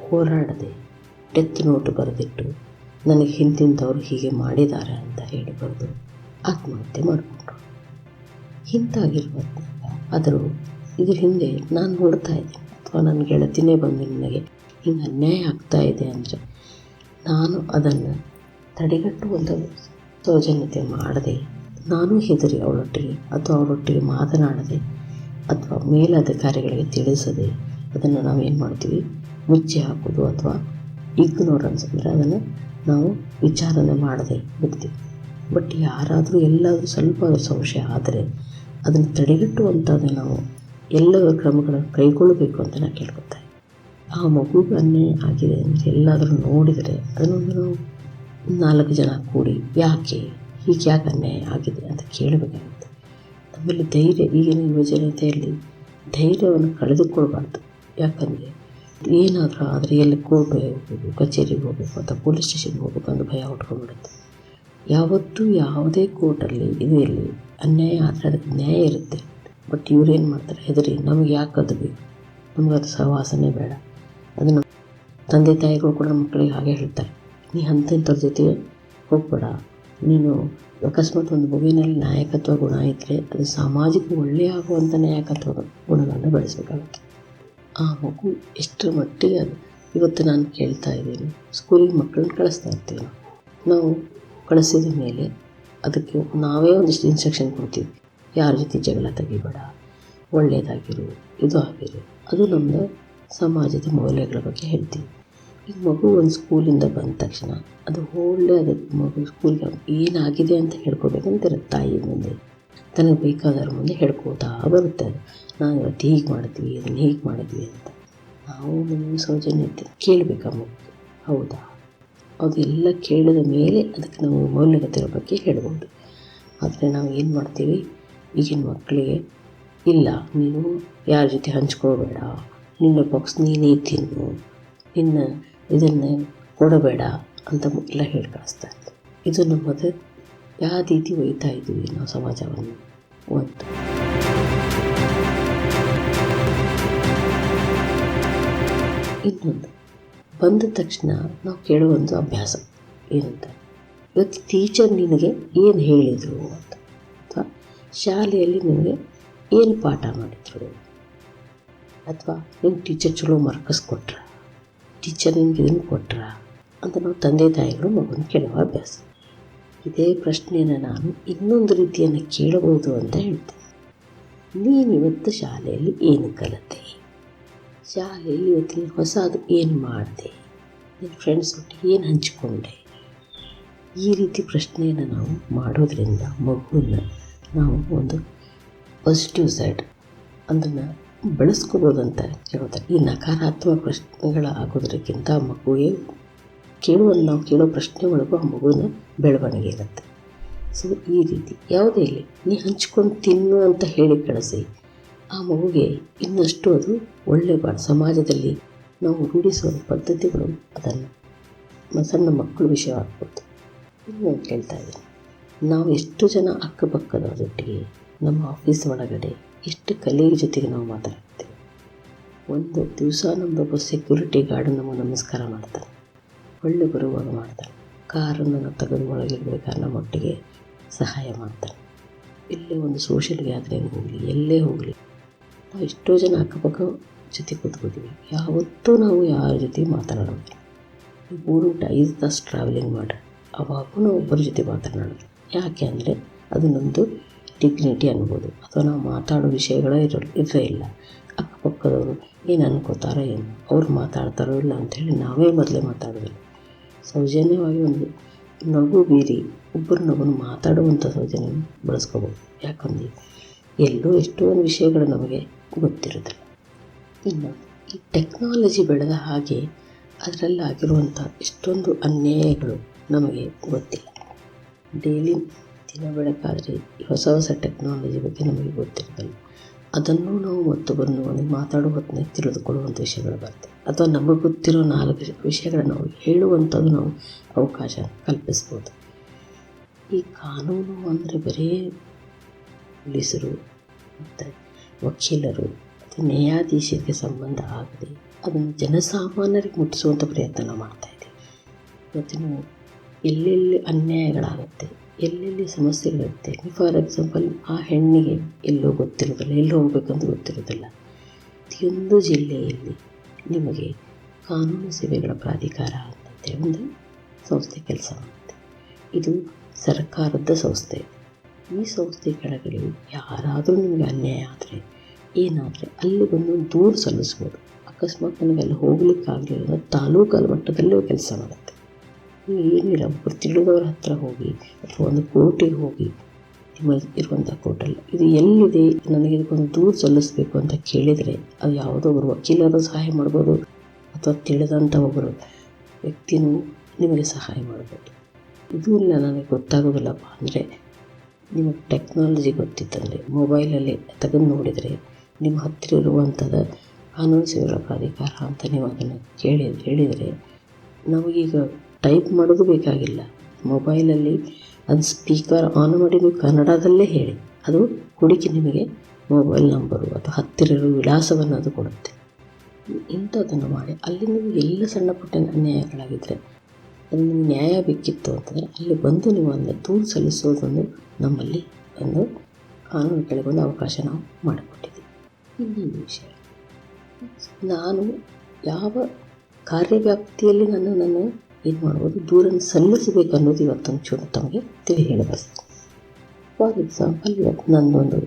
ಹೋರಾಡದೆ ಡೆತ್ ನೋಟು ಬರೆದಿಟ್ಟು ನನಗೆ ಹಿಂದಿಂದವರು ಹೀಗೆ ಮಾಡಿದ್ದಾರೆ ಅಂತ ಹೇಳಿ ಬರೆದು ಆತ್ಮಹತ್ಯೆ ಮಾಡಿಕೊಂಡ್ರು. ಹಿಂತಾಗಿರುವಾಗ ಆದರೂ ಇದ್ರ ಹಿಂದೆ ನಾನು ನೋಡ್ತಾ ಇದ್ದೀನಿ. ಅಥವಾ ನನ್ನ ಗೆಳತಿನೇ ಬಂದು ನನಗೆ ಹಿಂಗೆ ಅನ್ಯಾಯ ಆಗ್ತಾ ಇದೆ ಅಂದರೆ ನಾನು ಅದನ್ನು ತಡೆಗಟ್ಟುವಂಥ ಸೌಜನ್ಯತೆ ಮಾಡದೆ, ನಾನು ಹೆದರಿ ಅವಳೊಟ್ಟಿಗೆ ಅಥವಾ ಅವಳೊಟ್ಟಿಗೆ ಮಾತನಾಡದೆ ಅಥವಾ ಮೇಲಧಿಕಾರಿಗಳಿಗೆ ತಿಳಿಸದೆ ಅದನ್ನು ನಾವು ಏನು ಮಾಡ್ತೀವಿ ಮುಚ್ಚಿ ಹಾಕೋದು ಅಥವಾ ಇಗ್ನೋರೆನ್ಸ್ ಅಂದರೆ ಅದನ್ನು ನಾವು ವಿಚಾರಣೆ ಮಾಡದೆ ಬಿಡ್ತೀವಿ ಬಟ್ ಯಾರಾದರೂ ಎಲ್ಲಾದರೂ ಸ್ವಲ್ಪ ಸಂಶಯ ಆದರೆ ಅದನ್ನು ತಡೆಗಟ್ಟುವಂಥದ್ದು ನಾವು ಎಲ್ಲ ಕ್ರಮಗಳನ್ನು ಕೈಗೊಳ್ಳಬೇಕು ಅಂತ ನಾನು ಕೇಳ್ಕೊತಾ. ಆ ಅನ್ಯಾಯ ಆಗಿದೆ ಅಂತ ಎಲ್ಲಾದರೂ ನೋಡಿದರೆ ಅದನ್ನೊಂದು ನಾಲ್ಕು ಜನ ಕೂಡಿ, ಯಾಕೆ? ಹೀಗೆ ಯಾಕೆ ಅನ್ಯಾಯ ಆಗಿದೆ? ಅಂತ ಕೇಳಬೇಕಾಗುತ್ತೆ. ನಮ್ಮಲ್ಲಿ ಧೈರ್ಯ, ಈಗಿನ ಯುವಜನತೆಯಲ್ಲಿ ಧೈರ್ಯವನ್ನು ಕಳೆದುಕೊಳ್ಬಾರ್ದು. ಯಾಕಂದರೆ ಏನಾದರೂ ಆದರೆ ಎಲ್ಲಿ ಕೋರ್ಟ್ ಹೋಗಬೇಕು, ಕಚೇರಿಗೆ ಹೋಗಬೇಕು ಅಥವಾ ಪೊಲೀಸ್ ಸ್ಟೇಷನ್ಗೆ ಹೋಗಬೇಕು ಅಂತ ಭಯ ಹುಟ್ಕೊಂಡ್ಬಿಡುತ್ತೆ. ಯಾವತ್ತೂ ಯಾವುದೇ ಕೋರ್ಟಲ್ಲಿ ಇದು ಇರಲಿ ಅನ್ಯಾಯ ಆದರೆ ಅದಕ್ಕೆ ನ್ಯಾಯ ಇರುತ್ತೆ. ಬಟ್ ಇವ್ರೇನು ಮಾಡ್ತಾರೆ? ಹೆದರಿ, ನಮಗೆ ಯಾಕೆ ಅದು ಬೇಕು ಅದು ಸಹವಾಸನೆ ಬೇಡ. ಅದನ್ನು ತಂದೆ ತಾಯಿಗಳು ಕೂಡ ಮಕ್ಕಳಿಗೆ ಹಾಗೆ ಹೇಳ್ತಾರೆ. ನೀ ಅಂಥವ್ರ ಜೊತೆ ಹೋಗಬೇಡ. ನೀನು ಅಕಸ್ಮಾತ್ ಒಂದು ಮಗುವಿನಲ್ಲಿ ನಾಯಕತ್ವ ಗುಣ ಇದ್ದರೆ ಅದು ಸಾಮಾಜಿಕ ಒಳ್ಳೆಯ ಆಗುವಂಥ ನಾಯಕತ್ವ ಗುಣಗಳನ್ನು ಬೆಳೆಸಬೇಕಾಗುತ್ತೆ. ಆ ಮಗು ಎಷ್ಟು ಮಟ್ಟಿಗೆ ಅದು. ಇವತ್ತು ನಾನು ಕೇಳ್ತಾ ಇದ್ದೀನಿ. ಸ್ಕೂಲಿಗೆ ಮಕ್ಕಳನ್ನ ಕಳಿಸ್ತಾ ಇರ್ತೀವಿ ನಾವು. ನಾವು ಕಳಿಸಿದ ಮೇಲೆ ಅದಕ್ಕೆ ನಾವೇ ಒಂದಿಷ್ಟು ಇನ್ಸ್ಟ್ರಕ್ಷನ್ ಕೊಡ್ತೀವಿ. ಯಾರ ಜೊತೆ ಜಗಳ ತೆಗಿಬೇಡ. ಒಳ್ಳೆಯದಾಗಿರು ಇದು ಆಗಿರು. ಅದು ನಮ್ಮ ಸಮಾಜದ ಮೌಲ್ಯಗಳ ಬಗ್ಗೆ ಹೇಳ್ತೀವಿ ಈಗ ಮಗು ಒಂದು ಸ್ಕೂಲಿಂದ ಬಂದ ತಕ್ಷಣ ಅದು ಒಳ್ಳೆ ಅದು ಮಗು ಸ್ಕೂಲ್ಗೆ ಏನಾಗಿದೆ ಅಂತ ಹೇಳ್ಕೊಬೇಕಂತಿರುತ್ತೆ ತಾಯಿ ಮುಂದೆ. ತನಗೆ ಬೇಕಾದವ್ರ ಮುಂದೆ ಹೇಳ್ಕೋತಾ ಬರುತ್ತೆ ಅದು. ನಾನು ಇವತ್ತು ಹೀಗೆ ಮಾಡಿದ್ವಿ ಅದನ್ನು ಹೀಗೆ ಮಾಡಿದ್ವಿ ಅಂತ. ನಾವು ನಮ್ಮ ಸೌಜನ್ಯತೆ ಕೇಳಬೇಕಾ ಮಗು. ಹೌದಾ? ಅದೆಲ್ಲ ಕೇಳಿದ ಮೇಲೆ ಅದಕ್ಕೆ ನಾವು ಮೌಲ್ಯಗತಿರ ಬಗ್ಗೆ ಹೇಳ್ಬೋದು. ಆದರೆ ನಾವು ಏನು ಮಾಡ್ತೀವಿ? ಈಗಿನ ಮಕ್ಕಳಿಗೆ, ಇಲ್ಲ, ನೀನು ಯಾರ ಜೊತೆ ಹಂಚ್ಕೋಬೇಡ ನಿನ್ನ ಬಾಕ್ಸ್ ನೀನೇ ತಿನ್ನು. ನಿನ್ನ ಇದನ್ನು ಕೊಡಬೇಡ ಅಂತ ಎಲ್ಲ ಹೇಳಿ ಕಳಿಸ್ತಾ ಇದ್ದೆ ಇದು ನಮ್ಮದು ಯಾವ ರೀತಿ ಒಯ್ತಾ ಇದ್ದೀವಿ ನಾವು ಸಮಾಜವನ್ನು? ಒಂದು. ಇನ್ನೊಂದು. ಬಂದ ತಕ್ಷಣ ನಾವು ಕೇಳುವಂಥ ಅಭ್ಯಾಸ ಏನಂತ? ಇವತ್ತು ಟೀಚರ್ ನಿನಗೆ ಏನು ಹೇಳಿದರು ಅಂತ. ಅಥವಾ ಶಾಲೆಯಲ್ಲಿ ನಿನಗೆ ಏನು ಪಾಠ ಮಾಡಿದರು ಅಥವಾ ನಿಮ್ಮ ಟೀಚರ್ ಚಲೋ ಮಾರ್ಕಸ್ ಕೊಟ್ರ ಟೀಚರ್ ನಿಮ್ಗೆ ಇದನ್ನು ಕೊಟ್ರ ಅಂತ ನಾವು ತಂದೆ ತಾಯಿಗಳು ಮಗುನ ಕೇಳುವ ಅಭ್ಯಾಸ. ಇದೇ ಪ್ರಶ್ನೆಯನ್ನು ನಾನು ಇನ್ನೊಂದು ರೀತಿಯನ್ನು ಕೇಳಬಹುದು ಅಂತ ಹೇಳ್ತೀನಿ. ನೀನು ಇವತ್ತು ಶಾಲೆಯಲ್ಲಿ ಏನು ಕಲಿತೆ? ಶಾಲೆಯಲ್ಲಿ ಇವತ್ತಿನ ಹೊಸದು ಏನು ಮಾಡಿದೆ? ನಿನ್ನ ಫ್ರೆಂಡ್ಸ್ ಒಟ್ಟಿಗೆ ಏನು ಹಂಚಿಕೊಂಡೆ? ಈ ರೀತಿ ಪ್ರಶ್ನೆಯನ್ನು ನಾವು ಮಾಡೋದ್ರಿಂದ ಮಗುವನ್ನು ನಾವು ಒಂದು ಪಾಸಿಟಿವ್ ಸೈಡ್ ಅದನ್ನು ಬೆಳೆಸ್ಕೋಬೋದು ಅಂತ ಹೇಳ್ತಾರೆ ಈ ನಕಾರಾತ್ಮಕ ಪ್ರಶ್ನೆಗಳ ಆಗೋದಕ್ಕಿಂತ ಮಗುವಿಗೆ ಕೇಳುವ ನಾವು ಕೇಳೋ ಪ್ರಶ್ನೆ ಒಳಗೂ ಆ ಮಗುವಿನ ಬೆಳವಣಿಗೆ ಇರುತ್ತೆ. ಸೊ ಈ ರೀತಿ ಯಾವುದೇ ಇರಲಿ, ನೀ ಹಂಚ್ಕೊಂಡು ತಿನ್ನು ಅಂತ ಹೇಳಿ ಕಳಿಸಿ, ಆ ಮಗುಗೆ ಇನ್ನಷ್ಟು ಅದು ಒಳ್ಳೆ ಬಾಳ ಸಮಾಜದಲ್ಲಿ ನಾವು ರೂಢಿಸುವ ಪದ್ಧತಿಗಳು ಅದನ್ನು ಸಣ್ಣ ಮಕ್ಕಳು ವಿಷಯ ಆಗ್ಬೋದು. ಇನ್ನು ಕೇಳ್ತಾ ಇದ್ದೀನಿ. ನಾವು ಎಷ್ಟು ಜನ ಅಕ್ಕಪಕ್ಕದವರೊಟ್ಟಿಗೆ ನಮ್ಮ ಆಫೀಸ್ ಒಳಗಡೆ ಎಷ್ಟು ಕಲೆಯ ಜೊತೆಗೆ ನಾವು ಮಾತಾಡ್ತೀವಿ ಒಂದು ದಿವಸ ನಮ್ಮದೊಬ್ಬ ಸೆಕ್ಯೂರಿಟಿ ಗಾರ್ಡ್ ನಮ್ಮ ನಮಸ್ಕಾರ ಮಾಡ್ತಾರೆ ಒಳ್ಳೆ ಬರುವಾಗ ಮಾಡ್ತಾರೆ ಕಾರನ್ನು ನಾವು ತೆಗೆದು ಒಳಗಿಡ್ಬೇಕಾದ್ರೆ ನಮ್ಮೊಟ್ಟಿಗೆ ಸಹಾಯ ಮಾಡ್ತಾರೆ ಎಲ್ಲೇ ಒಂದು ಸೋಷಿಯಲ್ ಗ್ಯಾದರಿಂಗ್ ಹೋಗಲಿ, ಎಲ್ಲೇ ಹೋಗಲಿ. ನಾವು ಎಷ್ಟೋ ಜನ ಅಕ್ಕಪಕ್ಕ ಜೊತೆ ಕೂತ್ಕೋತೀವಿ ಯಾವತ್ತೂ ನಾವು ಯಾರ ಜೊತೆ ಮಾತನಾಡೋದಿಲ್ಲ. ಈ ಮೂರು ಐದು ತಾಸು ಟ್ರಾವೆಲಿಂಗ್ ಮಾಡ್ರಿ, ಅವಾಗೂ ನಾವು ಒಬ್ಬರ ಜೊತೆ ಮಾತನಾಡೋದು ಯಾಕೆ ಅಂದರೆ ಅದು ನಮ್ಮದು ಡಿಗ್ನಿಟಿ ಅನ್ಬೋದು. ಅಥವಾ ನಾವು ಮಾತಾಡೋ ವಿಷಯಗಳೇ ಇರೋ ಇರೋ ಇಲ್ಲ. ಅಕ್ಕಪಕ್ಕದವರು ಏನು ಅನ್ಕೋತಾರೋ ಏನು? ಅವ್ರು ಮಾತಾಡ್ತಾರೋ ಇಲ್ಲ ಅಂಥೇಳಿ ನಾವೇ ಮೊದಲೇ ಮಾತಾಡೋದಿಲ್ಲ. ಸೌಜನ್ಯವಾಗಿ ಒಂದು ನಗು ಮೀರಿ ಒಬ್ಬರು ನಗುನ ಮಾತಾಡುವಂಥ ಸೌಜನ್ಯ ಬಳಸ್ಕೋಬೋದು. ಯಾಕಂದ್ರೆ ಎಲ್ಲೋ ಎಷ್ಟೊಂದು ವಿಷಯಗಳು ನಮಗೆ ಗೊತ್ತಿರೋದಿಲ್ಲ. ಇನ್ನು ಈ ಟೆಕ್ನಾಲಜಿ ಬೆಳೆದ ಹಾಗೆ ಅದರಲ್ಲಾಗಿರುವಂಥ ಎಷ್ಟೊಂದು ಅನ್ಯಾಯಗಳು ನಮಗೆ ಗೊತ್ತಿಲ್ಲ. ಡೈಲಿ ದಿನ ಬೆಳಕಾದರೆ ಹೊಸ ಹೊಸ ಟೆಕ್ನಾಲಜಿ ಬಗ್ಗೆ ನಮಗೆ ಗೊತ್ತಿರ್ತಲ್ಲ ಅದನ್ನು ನಾವು ಮತ್ತೊಬ್ಬರನ್ನು ಒಂದು ಮಾತಾಡುವ ಹೊತ್ತಿನಾಗ ತಿಳಿದುಕೊಳ್ಳುವಂಥ ವಿಷಯಗಳು ಬರ್ತವೆ. ಅಥವಾ ನಮಗೆ ಗೊತ್ತಿರೋ ನಾಲ್ಕು ವಿಷಯಗಳನ್ನು ನಾವು ಹೇಳುವಂಥದ್ದು ನಾವು ಅವಕಾಶ ಕಲ್ಪಿಸ್ಬೋದು. ಈ ಕಾನೂನು ಅಂದರೆ ಬರೀ ಪೊಲೀಸರು, ಮತ್ತು ವಕೀಲರು, ಮತ್ತು ನ್ಯಾಯಾಧೀಶರಿಗೆ ಸಂಬಂಧ ಆಗದೆ ಅದನ್ನು ಜನಸಾಮಾನ್ಯರಿಗೆ ಮುಟ್ಟಿಸುವಂಥ ಪ್ರಯತ್ನ ನಾವು ಮಾಡ್ತಾಯಿದ್ದೀವಿ ಇವತ್ತಿನ ಎಲ್ಲೆಲ್ಲಿ ಅನ್ಯಾಯಗಳಾಗುತ್ತೆ ಎಲ್ಲೆಲ್ಲಿ ಸಮಸ್ಯೆಗಳಿರುತ್ತೆ ಫಾರ್ ಎಕ್ಸಾಂಪಲ್ ಆ ಹೆಣ್ಣಿಗೆ ಎಲ್ಲೋ ಗೊತ್ತಿರೋದಿಲ್ಲ, ಎಲ್ಲಿ ಹೋಗ್ಬೇಕಂತ ಗೊತ್ತಿರೋದಿಲ್ಲ. ಪ್ರತಿಯೊಂದು ಜಿಲ್ಲೆಯಲ್ಲಿ ನಿಮಗೆ ಕಾನೂನು ಸೇವೆಗಳ ಪ್ರಾಧಿಕಾರ ಅಂತಂದರೆ ಒಂದು ಸಂಸ್ಥೆ ಕೆಲಸ ಮಾಡುತ್ತೆ. ಇದು ಸರ್ಕಾರದ ಸಂಸ್ಥೆ. ಈ ಸಂಸ್ಥೆ ಕೆಳಗಡೆ ಯಾರಾದರೂ ನಿಮಗೆ ಅನ್ಯಾಯ ಆದರೆ, ಏನಾದರೆ ಅಲ್ಲಿ ಬಂದು ದೂರು ಸಲ್ಲಿಸ್ಬೋದು. ಅಕಸ್ಮಾತ್ ನನಗೆ ಅಲ್ಲಿ ಹೋಗ್ಲಿಕ್ಕಾಗಲಿಲ್ಲ ತಾಲೂಕು ಮಟ್ಟದಲ್ಲೂ ಕೆಲಸ ಮಾಡುತ್ತೆ. ಏನಿಲ್ಲ ಒಬ್ಬರು ತಿಳಿದವ್ರ ಹತ್ರ ಹೋಗಿ ಅಥವಾ ಒಂದು ಕೋರ್ಟಿಗೆ ಹೋಗಿ ನಿಮ್ಮ ಇರುವಂಥ ಕೋರ್ಟಲ್ಲಿ ಇದು ಎಲ್ಲಿದೆ? ನನಗೆ ಇದಕ್ಕೊಂದು ದೂರು ಸಲ್ಲಿಸಬೇಕು ಅಂತ ಕೇಳಿದರೆ ಅದು ಯಾವುದೋ ಒಬ್ಬರು ವಕೀಲರು ಸಹಾಯ ಮಾಡ್ಬೋದು ಅಥವಾ ತಿಳಿದಂಥ ಒಬ್ಬರು ವ್ಯಕ್ತಿನೂ ನಿಮಗೆ ಸಹಾಯ ಮಾಡ್ಬೋದು. ಇದು ಇಲ್ಲ, ನನಗೆ ಗೊತ್ತಾಗೋದಿಲ್ಲಪ್ಪ. ಅಂದರೆ ನಿಮಗೆ ಟೆಕ್ನಾಲಜಿ ಗೊತ್ತಿತ್ತಂದರೆ, ಮೊಬೈಲಲ್ಲಿ ತೆಗೆದು ನೋಡಿದರೆ ನಿಮ್ಮ ಹತ್ತಿರ ಇರುವಂಥದ್ದು ಕಾನೂನು ಸೇವೆಗಳ ಪ್ರಾಧಿಕಾರ ಅಂತ ನೀವು ಅದನ್ನು ಕೇಳಿ, ಹೇಳಿದರೆ ನಮಗೀಗ ಟೈಪ್ ಮಾಡೋದು ಬೇಕಾಗಿಲ್ಲ. ಮೊಬೈಲಲ್ಲಿ ಅದು ಸ್ಪೀಕರ್ ಆನ್ ಮಾಡಿ ನೀವು ಕನ್ನಡದಲ್ಲೇ ಹೇಳಿ. ಅದು ಹುಡುಕಿ ನಿಮಗೆ ಮೊಬೈಲ್ ನಂಬರು ಅಥವಾ ಹತ್ತಿರ ವಿಳಾಸವನ್ನು ಅದು ಕೊಡುತ್ತೆ. ಇಂಥದ್ದನ್ನು ಮಾಡಿ, ಅಲ್ಲಿ ನಿಮಗೆ ಎಲ್ಲ ಸಣ್ಣ ಪುಟ್ಟ ಅನ್ಯಾಯಗಳಾಗಿದ್ದರೆ ಅದು ನಿಮ್ಗೆ ನ್ಯಾಯ ಬೇಕಿತ್ತು ಅಂತಂದರೆ ಅಲ್ಲಿ ಬಂದು ನೀವು ಅದನ್ನು ದೂರು ಸಲ್ಲಿಸೋದೊಂದು ನಮ್ಮಲ್ಲಿ ಒಂದು ಕಾನೂನು ಕೆಳಗೊಂದು ಅವಕಾಶ ನಾವು ಮಾಡಿಕೊಟ್ಟಿದ್ದೀವಿ. ಇನ್ನೊಂದು ವಿಷಯ. ನಾನು ಯಾವ ಕಾರ್ಯವ್ಯಾಪ್ತಿಯಲ್ಲಿ ನಾನು ನಾನು ಏನು ಮಾಡ್ಬೋದು? ದೂರನ್ನು ಸಲ್ಲಿಸಬೇಕು ಅನ್ನೋದು ಇವತ್ತೊಂದು ಚೂರು ತಮಗೆ ತಿಳಿ ಹೇಳಬೇಕು ಫಾರ್ ಎಕ್ಸಾಂಪಲ್ ಇವತ್ತು ನನ್ನೊಂದು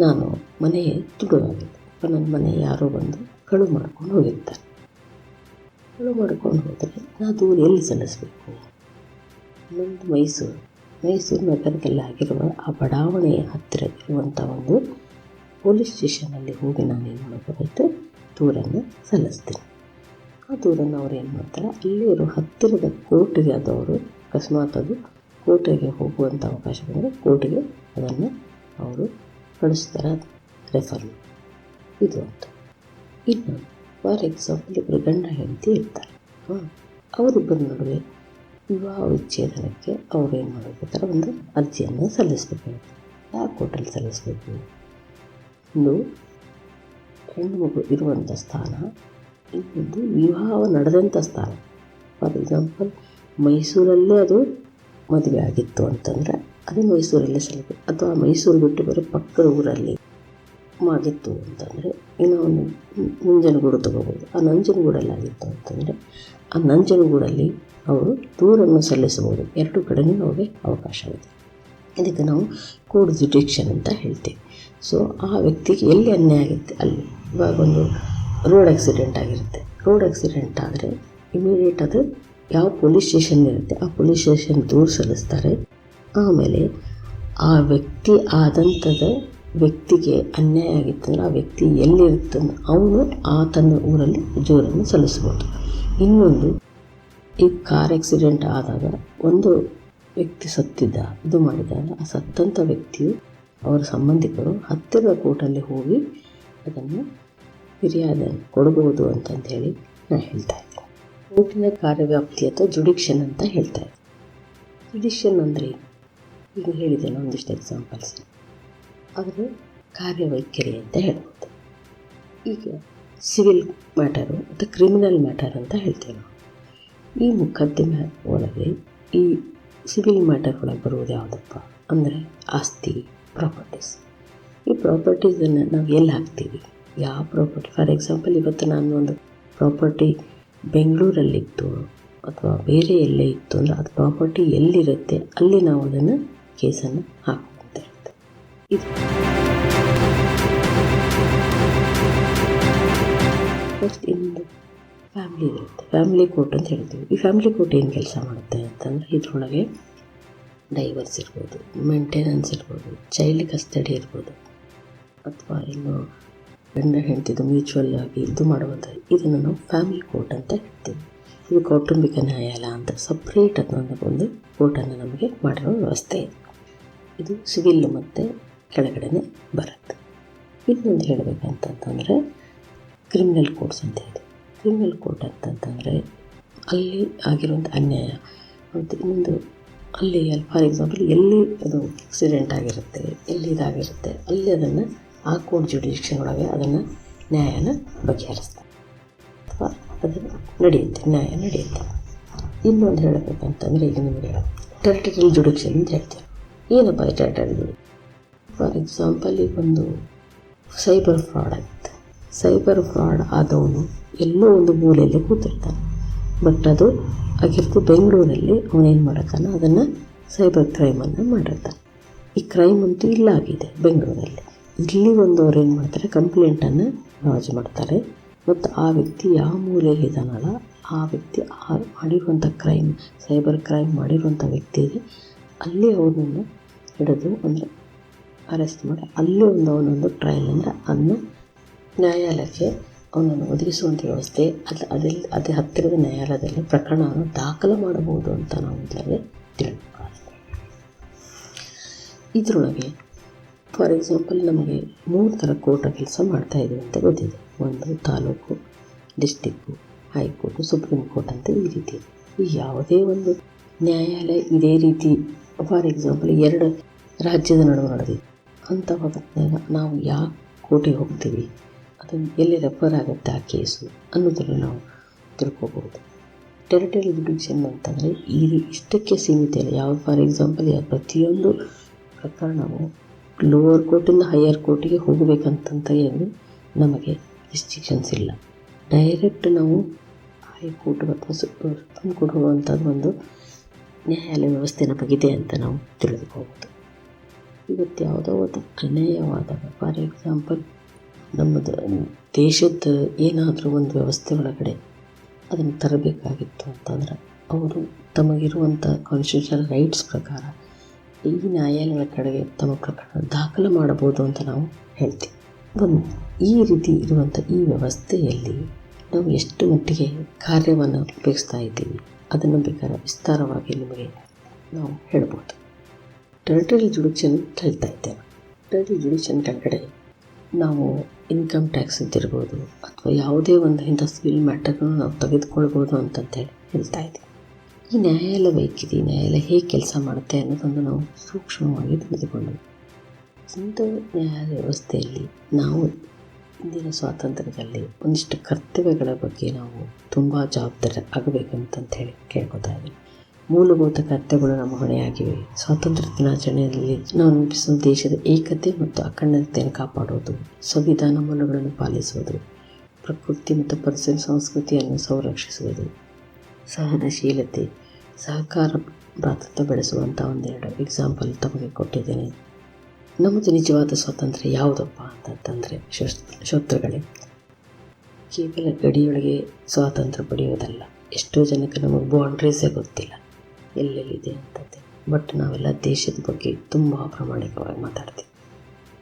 ನಾನು ಮನೆ ಅಥವಾ ನನ್ನ ಮನೆ ಯಾರೋ ಬಂದು ಕಳು ಮಾಡ್ಕೊಂಡು ಹೋಗಿರ್ತಾರೆ. ಕಳು ಮಾಡ್ಕೊಂಡು ಹೋದರೆ ನಾ ದೂರ ಎಲ್ಲಿ ಸಲ್ಲಿಸಬೇಕು? ನಮ್ಮದು ಮೈಸೂರು. ಮೈಸೂರು ನಗರದಲ್ಲಿ ಆಗಿರುವ ಆ ಬಡಾವಣೆಯ ಹತ್ತಿರ ಇರುವಂಥ ಒಂದು ಪೊಲೀಸ್ ಸ್ಟೇಷನಲ್ಲಿ ಹೋಗಿ ನಾನು ಏನು ಮಾಡಬೇಕಾಯ್ತು ದೂರನ್ನು ಸಲ್ಲಿಸ್ತೀನಿ. ಆ ದೂರನ್ನು ಅವ್ರು ಏನು ಮಾಡ್ತಾರೆ ಅಲ್ಲಿ ಅವರು ಹತ್ತಿರದ ಕೋರ್ಟಿಗೆ ಆದವರು. ಅಕಸ್ಮಾತ್ ಅದು ಕೋಟೆಗೆ ಹೋಗುವಂಥ ಅವಕಾಶ ಬಂದರೆ ಕೋರ್ಟಿಗೆ ಅದನ್ನು ಅವರು ಕಳಿಸ್ತಾರೆ. ರೆಫರ್ ಇದು ಅಂತ ಇನ್ನು ಫಾರ್ ಎಕ್ಸಾಂಪಲ್ ಇಬ್ಬರು ಗಂಡ ಹೆಂಡತಿ ಇರ್ತಾರೆ. ಹಾಂ ಅವರಿಬ್ಬರ ನಡುವೆ ವಿವಾಹ ವಿಚ್ಛೇದನಕ್ಕೆ ಅವರು ಏನು ಮಾಡಬೇಕಾದ್ರೆ ಒಂದು ಅರ್ಜಿಯನ್ನು ಸಲ್ಲಿಸಬೇಕಾಗುತ್ತೆ ಯಾವ ಕೋರ್ಟಲ್ಲಿ ಸಲ್ಲಿಸಬೇಕು? ಒಂದು ಹೆಣ್ಣು ಮಗು ಇರುವಂಥ ಸ್ಥಾನ ಇನ್ನೊಂದು ವಿವಾಹ ನಡೆದಂಥ ಸ್ಥಾನ ಫಾರ್ ಎಕ್ಸಾಂಪಲ್ ಮೈಸೂರಲ್ಲೇ ಅದು ಮದುವೆ ಆಗಿತ್ತು ಅಂತಂದರೆ ಅದು ಮೈಸೂರಲ್ಲೇ ಸೆಲೆಬ್ರೇಟ್, ಅಥವಾ ಮೈಸೂರು ಬಿಟ್ಟು ಬೇರೆ ಪಕ್ಕದ ಊರಲ್ಲಿ ಆಗಿತ್ತು ಅಂತಂದರೆ ಏನೋ ಒಂದು ನಂಜನಗೂಡು ತಗೋಬೋದು. ಆ ನಂಜನಗೂಡಲ್ಲಿ ಆಗಿತ್ತು ಅಂತಂದರೆ ಆ ನಂಜನಗೂಡಲ್ಲಿ ಅವರು ದೂರನ್ನು ಸಲ್ಲಿಸಬಹುದು. ಎರಡು ಕಡೆನೂ ಅವ್ರಿಗೆ ಅವಕಾಶವಿದೆ ಇದಕ್ಕೆ ನಾವು ಕೋಡ್ ಜುಡಿಕ್ಷನ್ ಅಂತ ಹೇಳ್ತೀವಿ. ಸೊ ಆ ವ್ಯಕ್ತಿಗೆ ಎಲ್ಲಿ ಅನ್ಯಾಯ ಆಗುತ್ತೆ? ಅಲ್ಲಿ ಇವಾಗ ಒಂದು ರೋಡ್ ಆಕ್ಸಿಡೆಂಟ್ ಆಗಿರುತ್ತೆ. ರೋಡ್ ಆಕ್ಸಿಡೆಂಟ್ ಆದರೆ ಇಮಿಡಿಯೇಟ್ ಅದು ಯಾವ ಪೊಲೀಸ್ ಸ್ಟೇಷನ್ ಇರುತ್ತೆ, ಆ ಪೊಲೀಸ್ ಸ್ಟೇಷನ್ ದೂರು ಸಲ್ಲಿಸ್ತಾರೆ. ಆಮೇಲೆ ಆ ವ್ಯಕ್ತಿ ಆದಂಥದ ವ್ಯಕ್ತಿಗೆ ಅನ್ಯಾಯ ಆಗಿತ್ತಂದ್ರೆ ಆ ವ್ಯಕ್ತಿ ಎಲ್ಲಿರುತ್ತಾನೋ ಅವನು ಆ ತನ್ನ ಊರಲ್ಲಿ ಜೋರನ್ನು ಸಲ್ಲಿಸ್ಬೋದು. ಇನ್ನೊಂದು, ಈ ಕಾರ್ ಆಕ್ಸಿಡೆಂಟ್ ಆದಾಗ ಒಂದು ವ್ಯಕ್ತಿ ಸತ್ತಿದ್ದ, ಇದು ಮಾಡಿದಾಗ ಆ ಸತ್ತಂಥ ವ್ಯಕ್ತಿಯು ಅವರ ಸಂಬಂಧಿಕರು ಹತ್ತಿರದ ಕೋರ್ಟಲ್ಲಿ ಹೋಗಿ ಅದನ್ನು ಫಿರ್ಯಾದನ್ನು ಕೊಡಬಹುದು ಅಂತಂತ ಹೇಳಿ ನಾನು ಹೇಳ್ತಾ ಇದ್ದೆ. ಕೋರ್ಟಿನ ಕಾರ್ಯವ್ಯಾಪ್ತಿ ಅಥವಾ ಜುಡಿಕ್ಷನ್ ಅಂತ ಹೇಳ್ತಾ ಇದ್ದೆ. ಜುಡಿಷನ್ ಅಂದರೆ ಈಗ ಹೇಳಿದ್ದೇನೆ ಒಂದಿಷ್ಟು ಎಕ್ಸಾಂಪಲ್ಸ್ ಕಾರ್ಯ ಕಾರ್ಯವೈಖರಿ ಅಂತ ಹೇಳ್ಬೋದು. ಈಗ ಸಿವಿಲ್ ಮ್ಯಾಟರು ಮತ್ತು ಕ್ರಿಮಿನಲ್ ಮ್ಯಾಟರ್ ಅಂತ ಹೇಳ್ತೇವೆ ನಾವು. ಈ ಮುಖದ್ದಿನ ಒಳಗೆ ಈ ಸಿವಿಲ್ ಮ್ಯಾಟರ್ ಒಳಗೆ ಬರುವುದು ಯಾವುದಪ್ಪ? ಅಂದರೆ ಆಸ್ತಿ ಪ್ರಾಪರ್ಟೀಸ್ ಈ ಪ್ರಾಪರ್ಟೀಸನ್ನು ನಾವು ಎಲ್ಲಿ ಹಾಕ್ತೀವಿ? ಯಾವ ಪ್ರಾಪರ್ಟಿ ಫಾರ್ ಎಕ್ಸಾಂಪಲ್ ಇವತ್ತು ನಾನು ಒಂದು ಪ್ರಾಪರ್ಟಿ ಬೆಂಗಳೂರಲ್ಲಿತ್ತು ಅಥವಾ ಬೇರೆ ಎಲ್ಲೇ ಇತ್ತು ಅಂದರೆ ಅದು ಪ್ರಾಪರ್ಟಿ ಎಲ್ಲಿರುತ್ತೆ, ಅಲ್ಲಿ ನಾವು ಅದನ್ನು ಕೇಸನ್ನು ಇರುತ್ತೆ. ಇದು. ನೆಕ್ಸ್ಟ್ ಇನ್ನೊಂದು ಫ್ಯಾಮ್ಲಿ ಇರುತ್ತೆ. ಫ್ಯಾಮಿಲಿ ಕೋರ್ಟ್ ಅಂತ ಹೇಳ್ತೀವಿ. ಈ ಫ್ಯಾಮಿಲಿ ಕೋರ್ಟ್ ಏನು ಕೆಲಸ ಮಾಡುತ್ತೆ ಅಂತಂದರೆ ಇದರೊಳಗೆ ಡೈವರ್ಸ್ ಇರ್ಬೋದು ಮೇಂಟೆನೆನ್ಸ್ ಇರ್ಬೋದು ಚೈಲ್ಡ್ ಕಸ್ಟಡಿ ಇರ್ಬೋದು, ಅಥವಾ ಇನ್ನು ಗಂಡ ಹೆಂಡತಿದು ಮ್ಯೂಚುವಲ್ ಆಗಿ ಇದು ಮಾಡುವಂಥ ಇದನ್ನು ನಾವು ಫ್ಯಾಮಿಲಿ ಕೋರ್ಟ್ ಅಂತ ಹೇಳ್ತೀವಿ. ಇದು ಕೌಟುಂಬಿಕ ನ್ಯಾಯಾಲಯ ಅಂತ ಸಪ್ರೇಟ್ ಅನ್ನೋ ಒಂದು ಕೋರ್ಟನ್ನು ನಮಗೆ ಮಾಡಿರೋ ವ್ಯವಸ್ಥೆ ಇದೆ. ಇದು ಸಿವಿಲ್ ಮತ್ತು ಕೆಳಗಡೆನೆ ಬರುತ್ತೆ. ಇನ್ನೊಂದು ಹೇಳಬೇಕಂತಂತಂದರೆ ಕ್ರಿಮಿನಲ್ ಕೋರ್ಟ್ಸ್ ಅಂತ ಇದೆ ಕ್ರಿಮಿನಲ್ ಕೋರ್ಟ್ ಅಂತಂತಂದರೆ ಅಲ್ಲಿ ಆಗಿರುವಂಥ ಅನ್ಯಾಯ ಮತ್ತು ಇನ್ನೊಂದು ಅಲ್ಲಿ ಫಾರ್ ಎಕ್ಸಾಂಪಲ್ ಎಲ್ಲಿ ಅದು ಆಕ್ಸಿಡೆಂಟ್ ಆಗಿರುತ್ತೆ, ಎಲ್ಲಿ ಇದಾಗಿರುತ್ತೆ, ಅಲ್ಲಿ ಅದನ್ನು ಆ ಕೋರ್ಟ್ ಜುಡಿಷನ್ ಒಳಗೆ ಅದನ್ನು ನ್ಯಾಯನ ಬಗೆಹರಿಸ್ತಾರೆ. ಅಥವಾ ಅದು ನಡೆಯುತ್ತೆ, ನ್ಯಾಯ ನಡೆಯುತ್ತೆ. ಇನ್ನೊಂದು ಹೇಳಬೇಕಂತಂದರೆ ಈಗ ನಿಮಗೆ ಟೆರಿಟರಿಯಲ್ ಜುಡಿಕ್ಷನ್ ಅಂತ ಹೇಳ್ತಾರೆ ಏನಪ್ಪ ಈ ಜುಡಿ ಫಾರ್ ಎಕ್ಸಾಂಪಲ್ ಈಗ ಒಂದು ಸೈಬರ್ ಫ್ರಾಡ್ ಆಗುತ್ತೆ. ಸೈಬರ್ ಫ್ರಾಡ್ ಆದವನು ಎಲ್ಲೋ ಒಂದು ಮೂಲೆಯಲ್ಲಿ ಕೂತಿರ್ತಾನೆ. ಬಟ್ ಅದು ಆಗಿರ್ತು ಬೆಂಗಳೂರಲ್ಲಿ ಅವನೇನು ಮಾಡೋಕ್ಕಲ್ಲ ಅದನ್ನು ಸೈಬರ್ ಕ್ರೈಮನ್ನು ಮಾಡಿರ್ತಾನೆ. ಈ ಕ್ರೈಮ್ ಅಂತೂ ಇಲ್ಲ ಆಗಿದೆ ಬೆಂಗಳೂರಲ್ಲಿ. ಇಲ್ಲಿ ಒಂದು ಅವ್ರು ಏನು ಮಾಡ್ತಾರೆ? ಕಂಪ್ಲೇಂಟನ್ನು ಲಾಜ್ ಮಾಡ್ತಾರೆ. ಮತ್ತು ಆ ವ್ಯಕ್ತಿ ಯಾವ ಮೂಲೆಯಲ್ಲಿ ಇದ್ದಾನಲ್ಲ ಆ ವ್ಯಕ್ತಿ ಆ ಮಾಡಿರುವಂಥ ಕ್ರೈಮ್ ಸೈಬರ್ ಕ್ರೈಮ್ ಮಾಡಿರುವಂಥ ವ್ಯಕ್ತಿಗೆ ಅಲ್ಲಿ ಅವನನ್ನು ಹಿಡಿದು ಅಂದರೆ ಅರೆಸ್ಟ್ ಮಾಡಿ, ಅಲ್ಲಿ ಒಂದು ಅವನೊಂದು ಟ್ರಯಲ್ ಅಂದರೆ ಅನ್ನು ನ್ಯಾಯಾಲಯಕ್ಕೆ ಅವನನ್ನು ಒದಗಿಸುವಂಥ ವ್ಯವಸ್ಥೆ, ಅದು ಅದೆಲ್ಲ ಅದೇ ಹತ್ತಿರದ ನ್ಯಾಯಾಲಯದಲ್ಲಿ ಪ್ರಕರಣವನ್ನು ದಾಖಲು ಮಾಡಬಹುದು ಅಂತ ನಾವು ಇದರಲ್ಲಿ ತಿಳಿದು ಇದರೊಳಗೆ ಫಾರ್ ಎಕ್ಸಾಂಪಲ್ ನಮಗೆ ಮೂರು ಥರ ಕೋರ್ಟ್ ಕೆಲಸ ಮಾಡ್ತಾ ಇದೆ ಅಂತ ಗೊತ್ತಿದೆ. ಒಂದು taluk district high court supreme court ಅಂತ ಈ ರೀತಿ. ಈ ಯಾವುದೇ ಒಂದು ನ್ಯಾಯಾಲಯ ಇದೇ ರೀತಿ ಫಾರ್ ಎಕ್ಸಾಂಪಲ್ ಎರಡು ರಾಜ್ಯದ ನಡುವೆ ನಡೆದಿದೆ. ಅಂಥ ಹೊತ್ತಿನಾಗ ನಾವು ಯಾವ ಕೋರ್ಟಿಗೆ ಹೋಗ್ತೀವಿ? ಅದು ಎಲ್ಲಿ ರೆಫರ್ ಆಗುತ್ತೆ ಆ ಕೇಸು ಅನ್ನೋದನ್ನು ನಾವು ತಿಳ್ಕೋಬಹುದು. ಟೆರಿಟರಿ ಜುಡಿಕ್ಷನ್ ಅಂತಂದರೆ ಈ ಇಷ್ಟಕ್ಕೆ ಸೀಮಿತ ಇಲ್ಲ. ಯಾವ ಫಾರ್ ಎಕ್ಸಾಂಪಲ್ ಯಾವ ಪ್ರತಿಯೊಂದು ಪ್ರಕರಣವು ಲೋವರ್ ಕೋರ್ಟಿಂದ ಹೈಯರ್ ಕೋರ್ಟಿಗೆ ಹೋಗಬೇಕಂತಂತ ಏನು ನಮಗೆ ರಿಸ್ಟ್ರಿಕ್ಷನ್ಸ್ ಇಲ್ಲ. ಡೈರೆಕ್ಟ್ ನಾವು ಹೈಕೋರ್ಟ್ ಅಥವಾ ಸುಪ್ರೀಂ ಕೋರ್ಟ್ ಹೋಗುವಂಥದ್ದು ಒಂದು ನ್ಯಾಯಾಲಯ ವ್ಯವಸ್ಥೆ ನಮಗಿದೆ ಅಂತ ನಾವು ತಿಳಿದುಕೋಬೋದು ಇವತ್ತು ಯಾವುದೋ ಒಂದು ಅನ್ಯಾಯವಾದ ಫಾರ್ ಎಕ್ಸಾಂಪಲ್ ನಮ್ಮದು, ದೇಶದ ಏನಾದರೂ ಒಂದು ವ್ಯವಸ್ಥೆ ಒಳಗಡೆ ಅದನ್ನು ತರಬೇಕಾಗಿತ್ತು ಅಂತಂದ್ರೆ, ಅವರು ತಮಗಿರುವಂಥ ಕಾನ್ಸ್ಟಿಟ್ಯೂಷನ್ ರೈಟ್ಸ್ ಪ್ರಕಾರ ಈ ನ್ಯಾಯಾಲಯದ ಕಡೆಗೆ ತಮ್ಮ ಪ್ರಕರಣ ದಾಖಲು ಮಾಡಬಹುದು ಅಂತ ನಾವು ಹೇಳ್ತೀವಿ. ಒಂದು ಈ ರೀತಿ ಇರುವಂಥ ಈ ವ್ಯವಸ್ಥೆಯಲ್ಲಿ ನಾವು ಎಷ್ಟು ಮಟ್ಟಿಗೆ ಕಾರ್ಯವನ್ನು ಉಪಯೋಗಿಸ್ತಾ ಇದ್ದೀವಿ, ಅದನ್ನು ಬೇಕಾದ್ರೆ ವಿಸ್ತಾರವಾಗಿ ನಿಮಗೆ ನಾವು ಹೇಳ್ಬೋದು. ಟೆರಿಟರಿ ಜುಡಿಷನ್ ಹೇಳ್ತಾ ಇದ್ದೇವೆ ಟೆರಿಟರಿ ಜುಡಿಷನ್ ಕೆಳಗಡೆ ನಾವು ಇನ್ಕಮ್ ಟ್ಯಾಕ್ಸ್ ಇದ್ದಿರ್ಬೋದು ಅಥವಾ ಯಾವುದೇ ಒಂದು ಇಂಥ ಸಿವಿಲ್ ಮ್ಯಾಟರ್ನ ನಾವು ತೆಗೆದುಕೊಳ್ಬೋದು ಅಂತಂತೇಳಿ ಹೇಳ್ತಾ ಇದ್ದೀವಿ. ಈ ನ್ಯಾಯಾಲಯ ಈ ನ್ಯಾಯಾಲಯ ಹೇಗೆ ಕೆಲಸ ಮಾಡುತ್ತೆ ಅನ್ನೋದೊಂದು ನಾವು ಸೂಕ್ಷ್ಮವಾಗಿ ತಿಳಿದುಕೊಂಡು ಇಂಥ ನ್ಯಾಯಾಲಯ ವ್ಯವಸ್ಥೆಯಲ್ಲಿ ನಾವು ಇಂದಿನ ಸ್ವಾತಂತ್ರ್ಯದಲ್ಲಿ ಒಂದಿಷ್ಟು ಕರ್ತವ್ಯಗಳ ಬಗ್ಗೆ ನಾವು ತುಂಬ ಜವಾಬ್ದಾರಿ ಆಗಬೇಕಂತಂತ ಹೇಳಿ ಕೇಳ್ಕೊತಾ ಇದ್ದೀವಿ ಮೂಲಭೂತ ಕರ್ತವ್ಯಗಳು ನಮ್ಮ ಹೊಣೆಯಾಗಿವೆ. ಸ್ವಾತಂತ್ರ್ಯ ದಿನಾಚರಣೆಯಲ್ಲಿ ನಾವು ರೂಪಿಸುವ ದೇಶದ ಏಕತೆ ಮತ್ತು ಅಖಂಡತೆಯನ್ನು ಕಾಪಾಡುವುದು ಸಂವಿಧಾನ ಮೂಲಗಳನ್ನು ಪಾಲಿಸುವುದು, ಪ್ರಕೃತಿ ಮತ್ತು ಪರಿಸರ ಸಂಸ್ಕೃತಿಯನ್ನು ಸಂರಕ್ಷಿಸುವುದು, ಸಹನಶೀಲತೆ ಸಹಕಾರ ಭ್ರಾತೃತ್ವ ಬೆಳೆಸುವಂಥ ಒಂದೆರಡು ಎಕ್ಸಾಂಪಲ್ ತಮಗೆ ಕೊಟ್ಟಿದ್ದೇನೆ. ನಮ್ಮದು ನಿಜವಾದ ಸ್ವಾತಂತ್ರ್ಯ ಯಾವುದಪ್ಪ ಅಂತಂದರೆ ಶೋತೃಗಳೇ ಕೇವಲ ಗಡಿಯೊಳಗೆ ಸ್ವಾತಂತ್ರ್ಯ ಪಡೆಯೋದಲ್ಲ ಎಷ್ಟೋ ಜನಕ್ಕೆ ನಮಗೆ ಬೌಂಡ್ರೀಸೇ ಗೊತ್ತಿಲ್ಲ, ಎಲ್ಲೆಲ್ಲಿದೆ ಅಂತಂತೆ. ಬಟ್ ನಾವೆಲ್ಲ ದೇಶದ ಬಗ್ಗೆ ತುಂಬ ಪ್ರಾಮಾಣಿಕವಾಗಿ ಮಾತಾಡ್ತೀವಿ.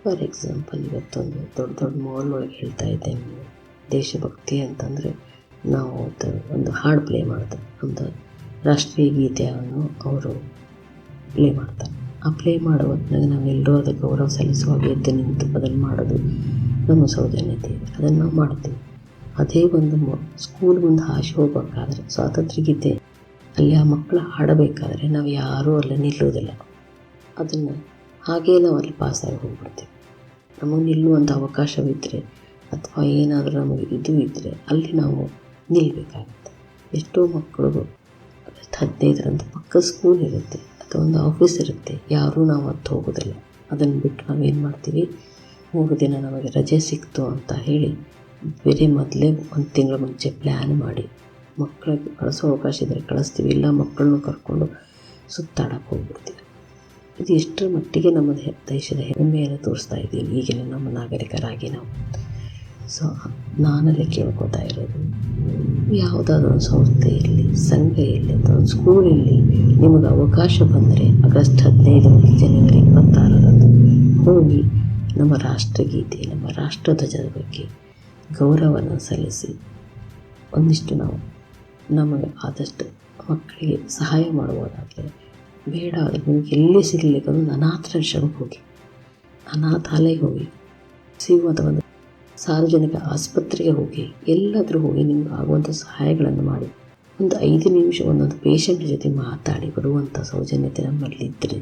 ಫಾರ್ ಎಕ್ಸಾಂಪಲ್ ಇವತ್ತೊಂದು ದೊಡ್ಡ ದೊಡ್ಡ ಮಾಲ್ ಒಳಗೆ ಹೇಳ್ತಾ ಇದ್ದೇನೆ. ದೇಶಭಕ್ತಿ ಅಂತಂದರೆ ನಾವು ಒಂದು ಹಾಡು ಪ್ಲೇ ಮಾಡೋದು, ಒಂದು ರಾಷ್ಟ್ರೀಯ ಗೀತೆಯನ್ನು ಅವರು ಪ್ಲೇ ಮಾಡ್ತಾರೆ. ಆ ಪ್ಲೇ ಮಾಡುವ ಹೊತ್ನಾಗ ನಾವೆಲ್ಲರೂ ಅದಕ್ಕೆ ಗೌರವ ಸಲ್ಲಿಸುವಾಗ ಎದ್ದು ನಿಂತು ಅದನ್ನು ಮಾಡೋದು ನಮ್ಮ ಸೌಜನ್ಯತೆ. ಅದನ್ನು ನಾವು ಮಾಡ್ತೀವಿ. ಅದೇ ಒಂದು ಸ್ಕೂಲ್ ಮುಂದೆ ಹಾಶಿ ಹೋಗ್ಬೇಕಾದ್ರೆ ಸ್ವಾತಂತ್ರ್ಯ ಗೀತೆ ಅಲ್ಲಿ ಆ ಮಕ್ಕಳು ಹಾಡಬೇಕಾದ್ರೆ ನಾವು ಯಾರೂ ಅಲ್ಲಿ ನಿಲ್ಲೋದಿಲ್ಲ ಅದನ್ನು ಹಾಗೇ ನಾವು ಅಲ್ಲಿ ಪಾಸಾಗಿ ಹೋಗ್ಬಿಡ್ತೀವಿ. ನಮಗೆ ನಿಲ್ಲುವಂಥ ಅವಕಾಶವಿದ್ದರೆ ಅಥವಾ ಏನಾದರೂ ನಮಗೆ ಇದು ಇದ್ದರೆ ಅಲ್ಲಿ ನಾವು ನಿಲ್ಲಬೇಕಾಗುತ್ತೆ ಎಷ್ಟೋ ಮಕ್ಕಳು ಆಗಸ್ಟ್ ಹದಿನೈದರಂದು ಪಕ್ಕ ಸ್ಕೂಲ್ ಇರುತ್ತೆ, ಅಥವಾ ಒಂದು ಆಫೀಸ್ ಇರುತ್ತೆ, ಯಾರೂ ನಾವು ಅಂತ ಹೋಗೋದಿಲ್ಲ. ಅದನ್ನು ಬಿಟ್ಟು ನಾವೇನು ಮಾಡ್ತೀವಿ? ಮೂರು ದಿನ ನಮಗೆ ರಜೆ ಸಿಕ್ತು ಅಂತ ಹೇಳಿ, ಬೇರೆ ಮೊದಲೇ ಒಂದು ತಿಂಗಳ ಮುಂಚೆ ಪ್ಲ್ಯಾನ್ ಮಾಡಿ ಮಕ್ಕಳಿಗೆ ಕಳಿಸೋ ಅವಕಾಶ ಇದ್ದರೆ ಕಳಿಸ್ತೀವಿ, ಇಲ್ಲ ಮಕ್ಕಳನ್ನು ಕರ್ಕೊಂಡು ಸುತ್ತಾಡಕ್ಕೆ ಹೋಗ್ಬಿಡ್ತೀವಿ. ಇದು ಎಷ್ಟರ ಮಟ್ಟಿಗೆ ನಮ್ಮ ದೇಶದ ಹೆಮ್ಮೆಯನ್ನು ತೋರಿಸ್ತಾ ಇದ್ದೀವಿ ಈಗಿನ ನಮ್ಮ ನಾಗರಿಕರಾಗಿ ನಾವು. ಸೊ ನಾನಲ್ಲಿ ಕೇಳ್ಕೊತಾ ಇರೋದು ಯಾವುದಾದ್ರೂ ಒಂದು ಸಂಸ್ಥೆ ಇರಲಿ ಸಂಘ ಇರಲಿ ಅಥವಾ ಒಂದು ಸ್ಕೂಲ್ ಇರಲಿ ನಿಮಗೆ ಅವಕಾಶ ಬಂದರೆ ಆಗಸ್ಟ್ ಹದಿನೈದು ಜನವರಿ ಇಪ್ಪತ್ತಾರರಂದು ಹೋಗಿ ನಮ್ಮ ರಾಷ್ಟ್ರಗೀತೆ, ನಮ್ಮ ರಾಷ್ಟ್ರಧ್ವಜದ ಬಗ್ಗೆ ಗೌರವವನ್ನು ಸಲ್ಲಿಸಿ ಒಂದಿಷ್ಟು ನಾವು ನಮಗೆ ಆದಷ್ಟು ಮಕ್ಕಳಿಗೆ ಸಹಾಯ ಮಾಡುವುದಾದರೆ ಬೇಡ ಆದರೆ ನಿಮಗೆ ಎಲ್ಲಿ ಸಿಗಲಿಕ್ಕೆ ಅನಾಥಾಶ್ರಮಕ್ಕೆ ಹೋಗಿ, ಅನಾಥಾಲಯಕ್ಕೆ ಹೋಗಿ, ಸಿಗುವಂಥ ಒಂದು ಸಾರ್ವಜನಿಕ ಆಸ್ಪತ್ರೆಗೆ ಹೋಗಿ ಎಲ್ಲಾದರೂ ಹೋಗಿ ನಿಮ್ಗೆ ಆಗುವಂಥ ಸಹಾಯಗಳನ್ನು ಮಾಡಿ. ಒಂದು ಐದು ನಿಮಿಷ ಒಂದೊಂದು ಪೇಷಂಟ್ ಜೊತೆ ಮಾತಾಡಿ ಬರುವಂಥ ಸೌಜನ್ಯತೆ ನಮ್ಮಲ್ಲಿದ್ದರೆ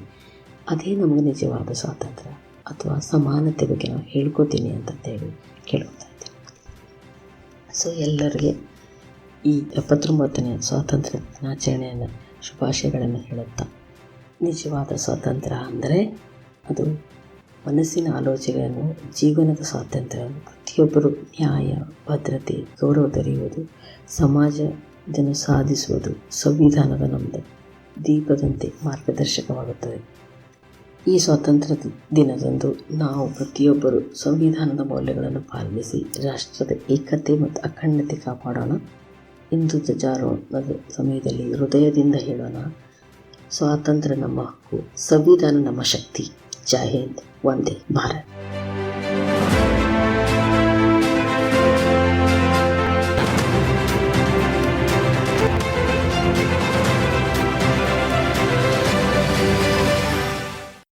ಅದೇ ನಮಗೆ ನಿಜವಾದ ಸ್ವಾತಂತ್ರ್ಯ ಅಥವಾ ಸಮಾನತೆ ಬಗ್ಗೆ ನಾವು ಹೇಳ್ಕೊತೀನಿ ಅಂತ ಹೇಳಿ ಕೇಳ್ಕೊತಾ ಇದ್ದೀನಿ. ಸೊ ಎಲ್ಲರಿಗೆ ಈ ಎಪ್ಪತ್ತೊಂಬತ್ತನೇ ಸ್ವಾತಂತ್ರ್ಯ ದಿನಾಚರಣೆಯನ್ನು ಶುಭಾಶಯಗಳನ್ನು ಹೇಳುತ್ತಾ ನಿಜವಾದ ಸ್ವಾತಂತ್ರ್ಯ ಅಂದರೆ ಅದು ಮನಸ್ಸಿನ ಆಲೋಚನೆಯನ್ನು, ಜೀವನದ ಸ್ವಾತಂತ್ರ್ಯ ಪ್ರತಿಯೊಬ್ಬರು ನ್ಯಾಯ, ಭದ್ರತೆ, ಗೌರವ ದೊರೆಯುವುದು ಸಮಾಜವನ್ನು ಸಾಧಿಸುವುದು ಸಂವಿಧಾನದ ನಮ್ಮದು ದೀಪದಂತೆ ಮಾರ್ಗದರ್ಶಕವಾಗುತ್ತದೆ. ಈ ಸ್ವಾತಂತ್ರ್ಯ ದಿನದಂದು ನಾವು ಪ್ರತಿಯೊಬ್ಬರು ಸಂವಿಧಾನದ ಮೌಲ್ಯಗಳನ್ನು ಪಾಲಿಸಿ ರಾಷ್ಟ್ರದ ಏಕತೆ ಮತ್ತು ಅಖಂಡತೆ ಕಾಪಾಡೋಣ. ಇಂದು ಧ್ವಜಾರೋಹಣದ ಸಮಯದಲ್ಲಿ ಹೃದಯದಿಂದ ಹೇಳೋಣ, ಸ್ವಾತಂತ್ರ್ಯ ನಮ್ಮ ಹಕ್ಕು, ಸಂವಿಧಾನ ನಮ್ಮ ಶಕ್ತಿ. ಜೈ ಹಿಂದ್ ವಂದೇ ಭಾರತ್